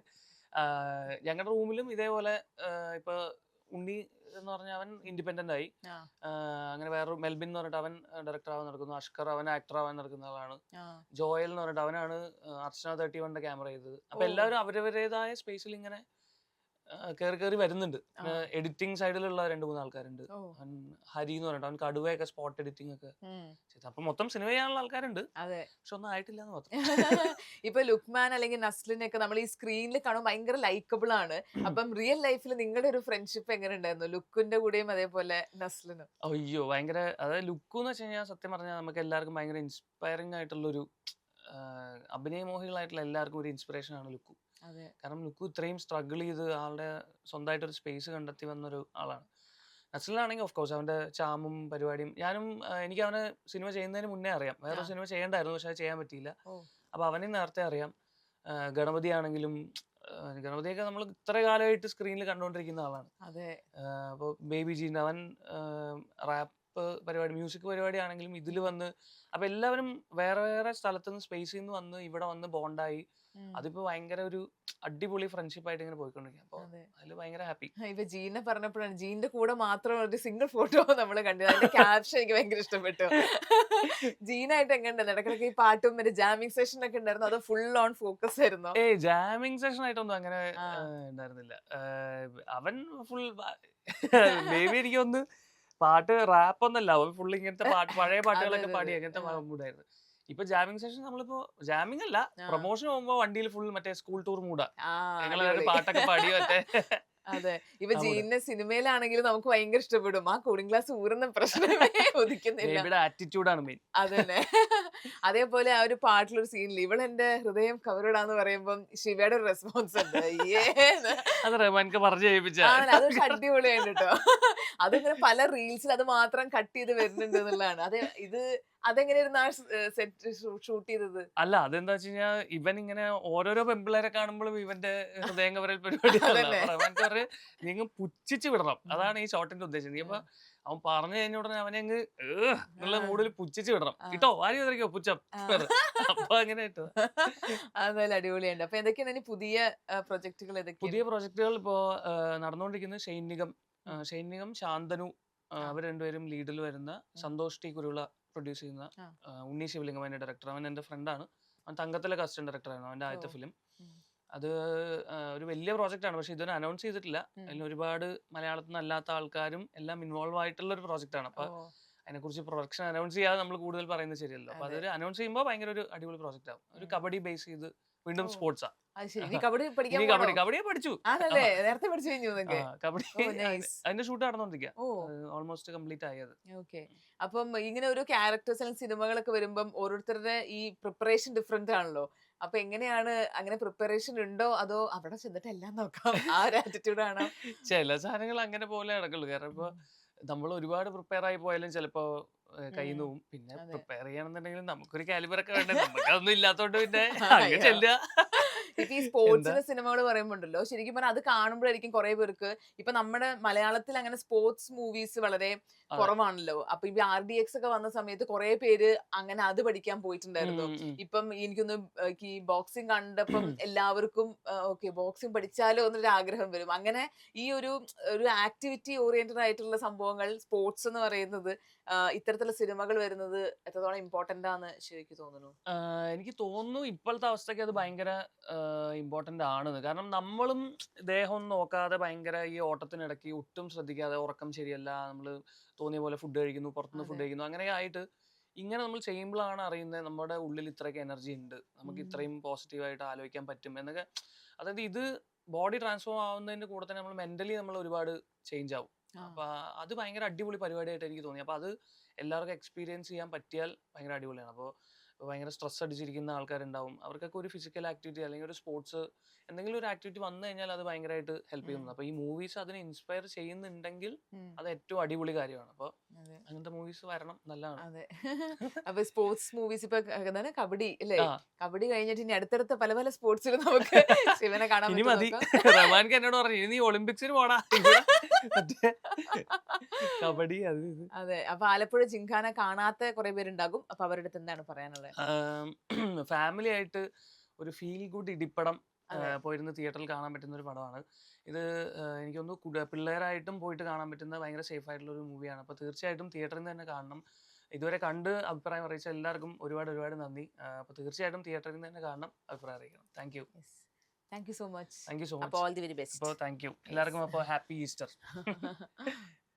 [SPEAKER 1] ഞങ്ങളുടെ റൂമിലും ഇതേപോലെ ഇപ്പൊ ഉണ്ണി എന്ന് പറഞ്ഞാൽ അവൻ ഇൻഡിപെൻഡന്റ് ആയി. അങ്ങനെ വേറൊരു മെൽബിൻ എന്ന് പറഞ്ഞിട്ട് അവൻ ഡയറക്ടർ ആവാൻ നടക്കുന്നു. അഷ്കർ അവൻ ആക്ടർ ആവാൻ നടക്കുന്ന ആളാണ്. ജോയൽ എന്ന് പറഞ്ഞിട്ട് അവനാണ് അർച്ചന തേർട്ടി വണ്ണിന്റെ ക്യാമറ ചെയ്തത്. അപ്പൊ. എല്ലാവരും അവരവരുടേതായ സ്പേസിൽ ഇങ്ങനെ കയറി കയറി വരുന്നുണ്ട്. എഡിറ്റിംഗ് സൈഡിലുള്ള രണ്ട് മൂന്ന് ആൾക്കാരുണ്ട്. ഹരി എന്ന് പറഞ്ഞിട്ട് അവൻ കടുവയൊക്കെ സ്പോട്ട് എഡിറ്റിംഗ് ഒക്കെ ചെയ്തു. അപ്പൊ മൊത്തം സിനിമ ചെയ്യാനുള്ള ആൾക്കാരുണ്ട്.
[SPEAKER 2] അതെ.
[SPEAKER 1] പക്ഷെ ഒന്നും ആയിട്ടില്ല എന്ന് മാത്രം.
[SPEAKER 2] ഇപ്പൊ ലുക്മാൻ അല്ലെങ്കിൽ നസ്ലിനൊക്കെ നമ്മൾ ഈ സ്ക്രീനിൽ കാണുമ്പോൾ ഭയങ്കര ലൈക്കബിൾ ആണ്. അപ്പം റിയൽ ലൈഫിൽ നിങ്ങളുടെ ഒരു ഫ്രണ്ട്ഷിപ്പ് എങ്ങനെ ഉണ്ടായിരുന്നു? ലുക്കിന്റെ കൂടെയും അതേപോലെ നസ്ലിനും?
[SPEAKER 1] അയ്യോ ഭയങ്കര അതായത് ലുക്ക് എന്ന് വെച്ച് കഴിഞ്ഞാൽ സത്യം പറഞ്ഞാൽ നമുക്ക് എല്ലാവർക്കും ഭയങ്കര ഇൻസ്പയറിംഗ് ആയിട്ടുള്ളൊരു ഒരു അഭിനയമോഹികളായിട്ടുള്ള എല്ലാവർക്കും ഒരു ഇൻസ്പിറേഷൻ ആണ് ലുക്കു.
[SPEAKER 2] അതെ.
[SPEAKER 1] കാരണം ലുക്കു ഇത്രയും സ്ട്രഗിൾ ചെയ്ത് ആളുടെ സ്വന്തമായിട്ടൊരു സ്പേസ് കണ്ടെത്തി വന്നൊരു ആളാണ്. നസ്ലിനാണെങ്കിൽ ഓഫ് കോഴ്സ് അവന്റെ ചാമും പരിപാടിയും ഞാനും എനിക്ക് അവനെ സിനിമ ചെയ്യുന്നതിന് മുന്നേ അറിയാം. വേറെ സിനിമ ചെയ്യണ്ടായിരുന്നു പക്ഷെ അത് ചെയ്യാൻ പറ്റിയില്ല.
[SPEAKER 2] അപ്പോൾ
[SPEAKER 1] അപ്പൊ അവനെ നേരത്തെ അറിയാം. ഗണപതി ആണെങ്കിലും ഗണപതിയൊക്കെ നമ്മൾ ഇത്ര കാലമായിട്ട് സ്ക്രീനിൽ കണ്ടുകൊണ്ടിരിക്കുന്ന ആളാണ്.
[SPEAKER 2] അതെ.
[SPEAKER 1] അപ്പോൾ ബേബി ജീൻ അവൻ റാപ്പ് പരിപാടി മ്യൂസിക് പരിപാടി ആണെങ്കിലും ഇതിൽ വന്ന് അപ്പൊ എല്ലാവരും വേറെ വേറെ സ്ഥലത്തു നിന്ന് സ്പേസിൽ നിന്ന് വന്ന് ഇവിടെ വന്ന് ബോണ്ടായി. അതിപ്പോ ഭയങ്കര ഒരു അടിപൊളി ഫ്രണ്ട്ഷിപ്പ് ആയിട്ട് ഇങ്ങനെ പോയിക്കൊണ്ടിരിക്കും അപ്പോൾ
[SPEAKER 2] അതെ.
[SPEAKER 1] അതിൽ ഭയങ്കര ഹാപ്പി
[SPEAKER 2] ഇപ്പൊ ജീനെ പറഞ്ഞപ്പോഴാണ് ജീന്റെ കൂടെ മാത്രം ഒരു സിംഗിൾ ഫോട്ടോ നമ്മൾ കണ്ടത്. അതിന്റെ ക്യാപ്ഷൻ എനിക്ക് ഭയങ്കര ഇഷ്ടപ്പെട്ടു. ജീനായിട്ട് എങ്ങനെ ഇടയ്ക്കിടയ്ക്ക് ഈ പാട്ടും മറ്റേ ജാമിങ് സെഷൻ ഒക്കെ ഉണ്ടായിരുന്നു. അത് ഫുൾ ഓൺ ഫോക്കസ് ആയിരുന്നു?
[SPEAKER 1] ഏ ജാമിങ് സെഷൻ ആയിട്ടൊന്നും അങ്ങനെ ഉണ്ടായിരുന്നില്ല. അവൻ ഫുൾ ബേബി എനിക്ക് ഒന്ന് പാട്ട് റാപ്പ് ഒന്നല്ല അവൻ ഫുൾ ഇങ്ങനത്തെ പാട്ട് പഴയ പാട്ടുകളൊക്കെ പാടി. അങ്ങനത്തെ
[SPEAKER 2] മൂടായിരുന്നു
[SPEAKER 1] മൂഡായിരുന്നു ഇപ്പൊ ജാമിങ് സെഷൻ നമ്മളിപ്പോ ജാമിങ് അല്ല പ്രൊമോഷൻ പോകുമ്പോ വണ്ടിയിൽ ഫുൾ മറ്റേ സ്കൂൾ ടൂർ മൂടാ. ഞങ്ങൾ പാട്ടൊക്കെ പാടി മറ്റേ?
[SPEAKER 2] അതെ. ഇപ്പൊ ജീനിന്റെ. സിനിമയിലാണെങ്കിലും നമുക്ക് ഭയങ്കര ഇഷ്ടപ്പെടും. ആ കൂളിംഗ് ഗ്ലാസ് ഊറുന്ന പ്രശ്നമേ
[SPEAKER 1] ഒതുക്കുന്നില്ല. ആറ്റിറ്റ്യൂഡാണ് മെയിൻ
[SPEAKER 2] അതന്നെ. അതേപോലെ ആ ഒരു പാട്ടിലൊരു സീനിൽ എന്റെ ഹൃദയം കവറിടാന്ന് പറയുമ്പോൾ ശിവയുടെ ഒരു റെസ്പോൺസ് ഉണ്ട്.
[SPEAKER 1] അത് റഹ്മാൻക്ക് പറഞ്ഞു
[SPEAKER 2] അത് കേട്ടോ അതിങ്ങനെ പല റീൽസിൽ അത് മാത്രം കട്ട് ചെയ്ത് വരുന്നുണ്ട് എന്നുള്ളതാണ്. അത് ഇത് അതെങ്ങനെയായിരുന്നു ആ സെറ്റ് ഷൂട്ട് ചെയ്തത്?
[SPEAKER 1] അല്ല അതെന്താ വെച്ച് കഴിഞ്ഞാൽ ഇവൻ ഇങ്ങനെ ഓരോരോ പെമ്പിളേരെ കാണുമ്പോഴും ഇവന്റെ ഹൃദയം കവരൽ പരിപാടി നിങ്ങൾ പുച്ഛിച്ച് വിടണം. അതാണ് ഈ ഷോട്ടിന്റെ ഉദ്ദേശം. നീ അപ്പൊ അവൻ പറഞ്ഞു കഴിഞ്ഞ ഉടനെ അവനെ അങ്ങ് എന്നുള്ള
[SPEAKER 2] ആ.
[SPEAKER 1] മൂഡിൽ പുച്ഛിച്ച് വിടണം. കിട്ടോ വാരി വന്നിരിക്കോ പുച്ഛം. അപ്പൊ അങ്ങനെ ഇട്ടു
[SPEAKER 2] അതെല്ലാം അടിപൊളിയുണ്ട് അപ്പൊ എന്തൊക്കെയാണ് ഇനി പുതിയ പ്രൊജക്ടുകൾ
[SPEAKER 1] പുതിയ പ്രൊജക്ടുകൾ ഇപ്പോ നടന്നുകൊണ്ടിരിക്കുന്നത് ഷൈനികം നിഗം ശാന്തനു. അവർ രണ്ടുപേരും ലീഡിൽ വരുന്ന സന്തോഷ് ടി കുരുള പ്രൊഡ്യൂസ് ചെയ്യുന്ന ഉണ്ണി ശിവലിംഗം അതിന്റെ ഡയറക്ടർ അവൻ എന്റെ ഫ്രണ്ടാണ് അവൻ തങ്കത്തിലെ കസ്റ്റൻ ഡയറക്ടർ ആയിരുന്നു അവന്റെ ആദ്യത്തെ ഫിലിം അത് ഒരു വലിയ പ്രോജക്റ്റ് ആണ്. പക്ഷെ ഇതുവരെ അനൗൺസ് ചെയ്തിട്ടില്ല. അതിൽ ഒരുപാട് മലയാളത്തിൽ നിന്ന് അല്ലാത്ത ആൾക്കാരും എല്ലാം ഇൻവോൾവ് ആയിട്ടുള്ള ഒരു പ്രോജക്റ്റ് ആണ്. അപ്പൊ
[SPEAKER 2] ഓ,
[SPEAKER 1] അതിനെക്കുറിച്ച് പ്രൊഡക്ഷൻ അനൗൺസ് ചെയ്യാതെ നമ്മൾ കൂടുതൽ പറയുന്നത് ശരിയല്ലോ അപ്പൊ
[SPEAKER 2] അതെ.
[SPEAKER 1] അതൊരു അനൗൺസ് ചെയ്യുമ്പോൾ ഭയങ്കര ഒരു അടിപൊളി പ്രോജക്റ്റ് ആവും. ഒരു കബഡി ബേസ് ചെയ്ത് വീണ്ടും
[SPEAKER 2] ഓ. കബഡി
[SPEAKER 1] കബഡി? പഠിച്ചു.
[SPEAKER 2] ആണല്ലേ. നേരത്തെ പഠിച്ചു കഴിഞ്ഞു
[SPEAKER 1] കബഡി. അതിന്റെ ഷൂട്ട് ഓൾമോസ്റ്റ് കംപ്ലീറ്റ്
[SPEAKER 2] ഓക്കെ അപ്പം ഇങ്ങനെ ഓരോ ക്യാരക്ടേഴ്സ് അല്ലെങ്കിൽ സിനിമകളൊക്കെ വരുമ്പം ഓരോരുത്തരുടെ ഈ പ്രിപ്പറേഷൻ ഡിഫറെന്റ് ആണല്ലോ. അപ്പൊ എങ്ങനെയാണ് അങ്ങനെ പ്രിപ്പറേഷൻ ഉണ്ടോ? അതോ അവിടെ ചെന്നിട്ട് എല്ലാം നോക്കാം? ആ ഒരു ആറ്റിറ്റ്യൂഡ് ആണോ?
[SPEAKER 1] ചില സാധനങ്ങൾ അങ്ങനെ പോലെ നടക്കുള്ളൂ. കാരണം ഇപ്പൊ നമ്മൾ ഒരുപാട് പ്രിപ്പയർ ആയി പോയാലും ചിലപ്പോ കയ്യിൽ നിന്നും പിന്നെ. പ്രിപ്പയർ ചെയ്യണമെന്നുണ്ടെങ്കിൽ നമുക്കൊരു കാലിബറൊക്കെ വേണ്ടേ. നമുക്ക് അതൊന്നും ഇല്ലാത്തോണ്ട് പിന്നെ. ചെല്ലുക.
[SPEAKER 2] ഇപ്പൊ ഈ സ്പോർട്സിന്റെ സിനിമകൾ പറയുമ്പോണ്ടല്ലോ ശരിക്കും പറഞ്ഞാൽ അത് കാണുമ്പോഴായിരിക്കും കുറെ പേർക്ക് ഇപ്പൊ നമ്മുടെ മലയാളത്തിൽ അങ്ങനെ സ്പോർട്സ് മൂവീസ് വളരെ കുറവാണല്ലോ. അപ്പൊ ഈ ആർ ഡി എക്സ് ഒക്കെ വന്ന സമയത്ത് കുറെ പേര് അങ്ങനെ അത് പഠിക്കാൻ പോയിട്ടുണ്ടായിരുന്നു. ഇപ്പം എനിക്കൊന്ന് ഈ ബോക്സിംഗ് കണ്ടപ്പം എല്ലാവർക്കും ഓക്കെ ബോക്സിംഗ് പഠിച്ചാലോ എന്നൊരു ആഗ്രഹം വരും. അങ്ങനെ ഈ ഒരു ഒരു ആക്ടിവിറ്റി ഓറിയന്റഡ് ആയിട്ടുള്ള സംഭവങ്ങൾ സ്പോർട്സ് എന്ന് പറയുന്നത് ഇത്തരത്തിലുള്ള സിനിമകൾ വരുന്നത് എത്രത്തോളം ഇമ്പോർട്ടന്റ് ആണെന്ന് ശരിക്കും തോന്നുന്നു?
[SPEAKER 1] എനിക്ക് തോന്നുന്നു ഇപ്പോഴത്തെ അവസ്ഥയ്ക്ക് അത് ഭയങ്കര ഇമ്പോർട്ടന്റ് ആണെന്ന്. കാരണം നമ്മളും ദേഹം നോക്കാതെ ഭയങ്കര ഈ ഓട്ടത്തിനിടയ്ക്ക് ഒട്ടും ശ്രദ്ധിക്കാതെ ഉറക്കം ശരിയല്ല നമ്മൾ തോന്നിയ പോലെ ഫുഡ് കഴിക്കുന്നു പുറത്തുനിന്ന് ഫുഡ് കഴിക്കുന്നു അങ്ങനെ ആയിട്ട് ഇങ്ങനെ നമ്മൾ ചെയ്യുമ്പോഴാണ് അറിയുന്നത് നമ്മുടെ ഉള്ളിൽ ഇത്രയൊക്കെ എനർജി ഉണ്ട്. നമുക്ക്. ഇത്രയും പോസിറ്റീവായിട്ട് ആലോചിക്കാൻ പറ്റും എന്നൊക്കെ. അതായത് ഇത് ബോഡി ട്രാൻസ്ഫോം ആവുന്നതിന്റെ കൂടെ തന്നെ നമ്മൾ മെന്റലി നമ്മൾ ഒരുപാട് ചേഞ്ച് ആവും. അപ്പൊ അത് ഭയങ്കര അടിപൊളി പരിപാടിയായിട്ട് എനിക്ക് തോന്നി. അപ്പൊ അത് എല്ലാവർക്കും എക്സ്പീരിയൻസ് ചെയ്യാൻ പറ്റിയാൽ ഭയങ്കര അടിപൊളിയാണ്. അപ്പോൾ ഭയങ്കര സ്ട്രെസ് അടിച്ചിരിക്കുന്ന ആൾക്കാരുണ്ടാവും. അവർക്കൊക്കെ ഒരു ഫിസിക്കൽ ആക്ടിവിറ്റി അല്ലെങ്കിൽ ഒരു സ്പോർട്സ് എന്തെങ്കിലും ഒരു ആക്ടിവിറ്റി വന്നു കഴിഞ്ഞാൽ അത് ഭയങ്കരമായിട്ട് ഹെൽപ്പ് ചെയ്യുന്നു
[SPEAKER 2] അപ്പോൾ
[SPEAKER 1] അപ്പൊ ഈ മൂവീസ് അതിനെ ഇൻസ്പയർ ചെയ്യുന്നുണ്ടെങ്കിൽ അത് ഏറ്റവും അടിപൊളി കാര്യമാണ്. അപ്പോൾ അങ്ങനത്തെ മൂവീസ് വരണം നല്ലതാണ്.
[SPEAKER 2] അതെ. അപ്പൊ സ്പോർട്സ് മൂവീസ് ഇപ്പൊ എന്താണ് കബഡി അല്ലേ കബഡി കഴിഞ്ഞിട്ട് ഇനി അടുത്തടുത്ത പല പല സ്പോർട്സിലും നമുക്ക് ശിവനെ കാണാൻ
[SPEAKER 1] ഇനി മതി. റഹ്മാൻക്ക് എന്നോട് പറഞ്ഞു ഇനി നീ ഒളിമ്പിക്സിന് പോടാ കബഡി അത്
[SPEAKER 2] അതെ. അപ്പൊ ആലപ്പുഴ ജിംഖാന കാണാത്ത കുറെ പേരുണ്ടാകും. അപ്പൊ അവരുടെ അടുത്ത് എന്താണ് പറയാനുള്ളത്?
[SPEAKER 1] ഫാമിലി ആയിട്ട് ഒരു ഫീൽ ഗുഡ് ഇടിപ്പടം. പോയിരുന്ന് തിയേറ്ററിൽ കാണാൻ പറ്റുന്ന ഒരു പടമാണ്. ഇത് എനിക്ക് തോന്നുന്നു പിള്ളേരായിട്ടും പോയിട്ട് കാണാൻ പറ്റുന്ന ഭയങ്കര സേഫ് ആയിട്ടുള്ള ഒരു മൂവിയാണ് അപ്പോൾ തീർച്ചയായിട്ടും തിയേറ്ററിൽ നിന്ന് തന്നെ കാണണം. ഇതുവരെ കണ്ട് അഭിപ്രായം അറിയിച്ച എല്ലാവർക്കും ഒരുപാട് ഒരുപാട് നന്ദി. അപ്പോൾ തീർച്ചയായിട്ടും തിയേറ്ററിൽ നിന്ന് തന്നെ കാണണം അഭിപ്രായം അറിയിക്കണം. Thank you
[SPEAKER 2] thank you so much
[SPEAKER 1] thank you so much
[SPEAKER 2] all the very best
[SPEAKER 1] അപ്പോൾ താങ്ക് യു എല്ലാവർക്കും അപ്പോൾ ഹാപ്പി ഈസ്റ്റർ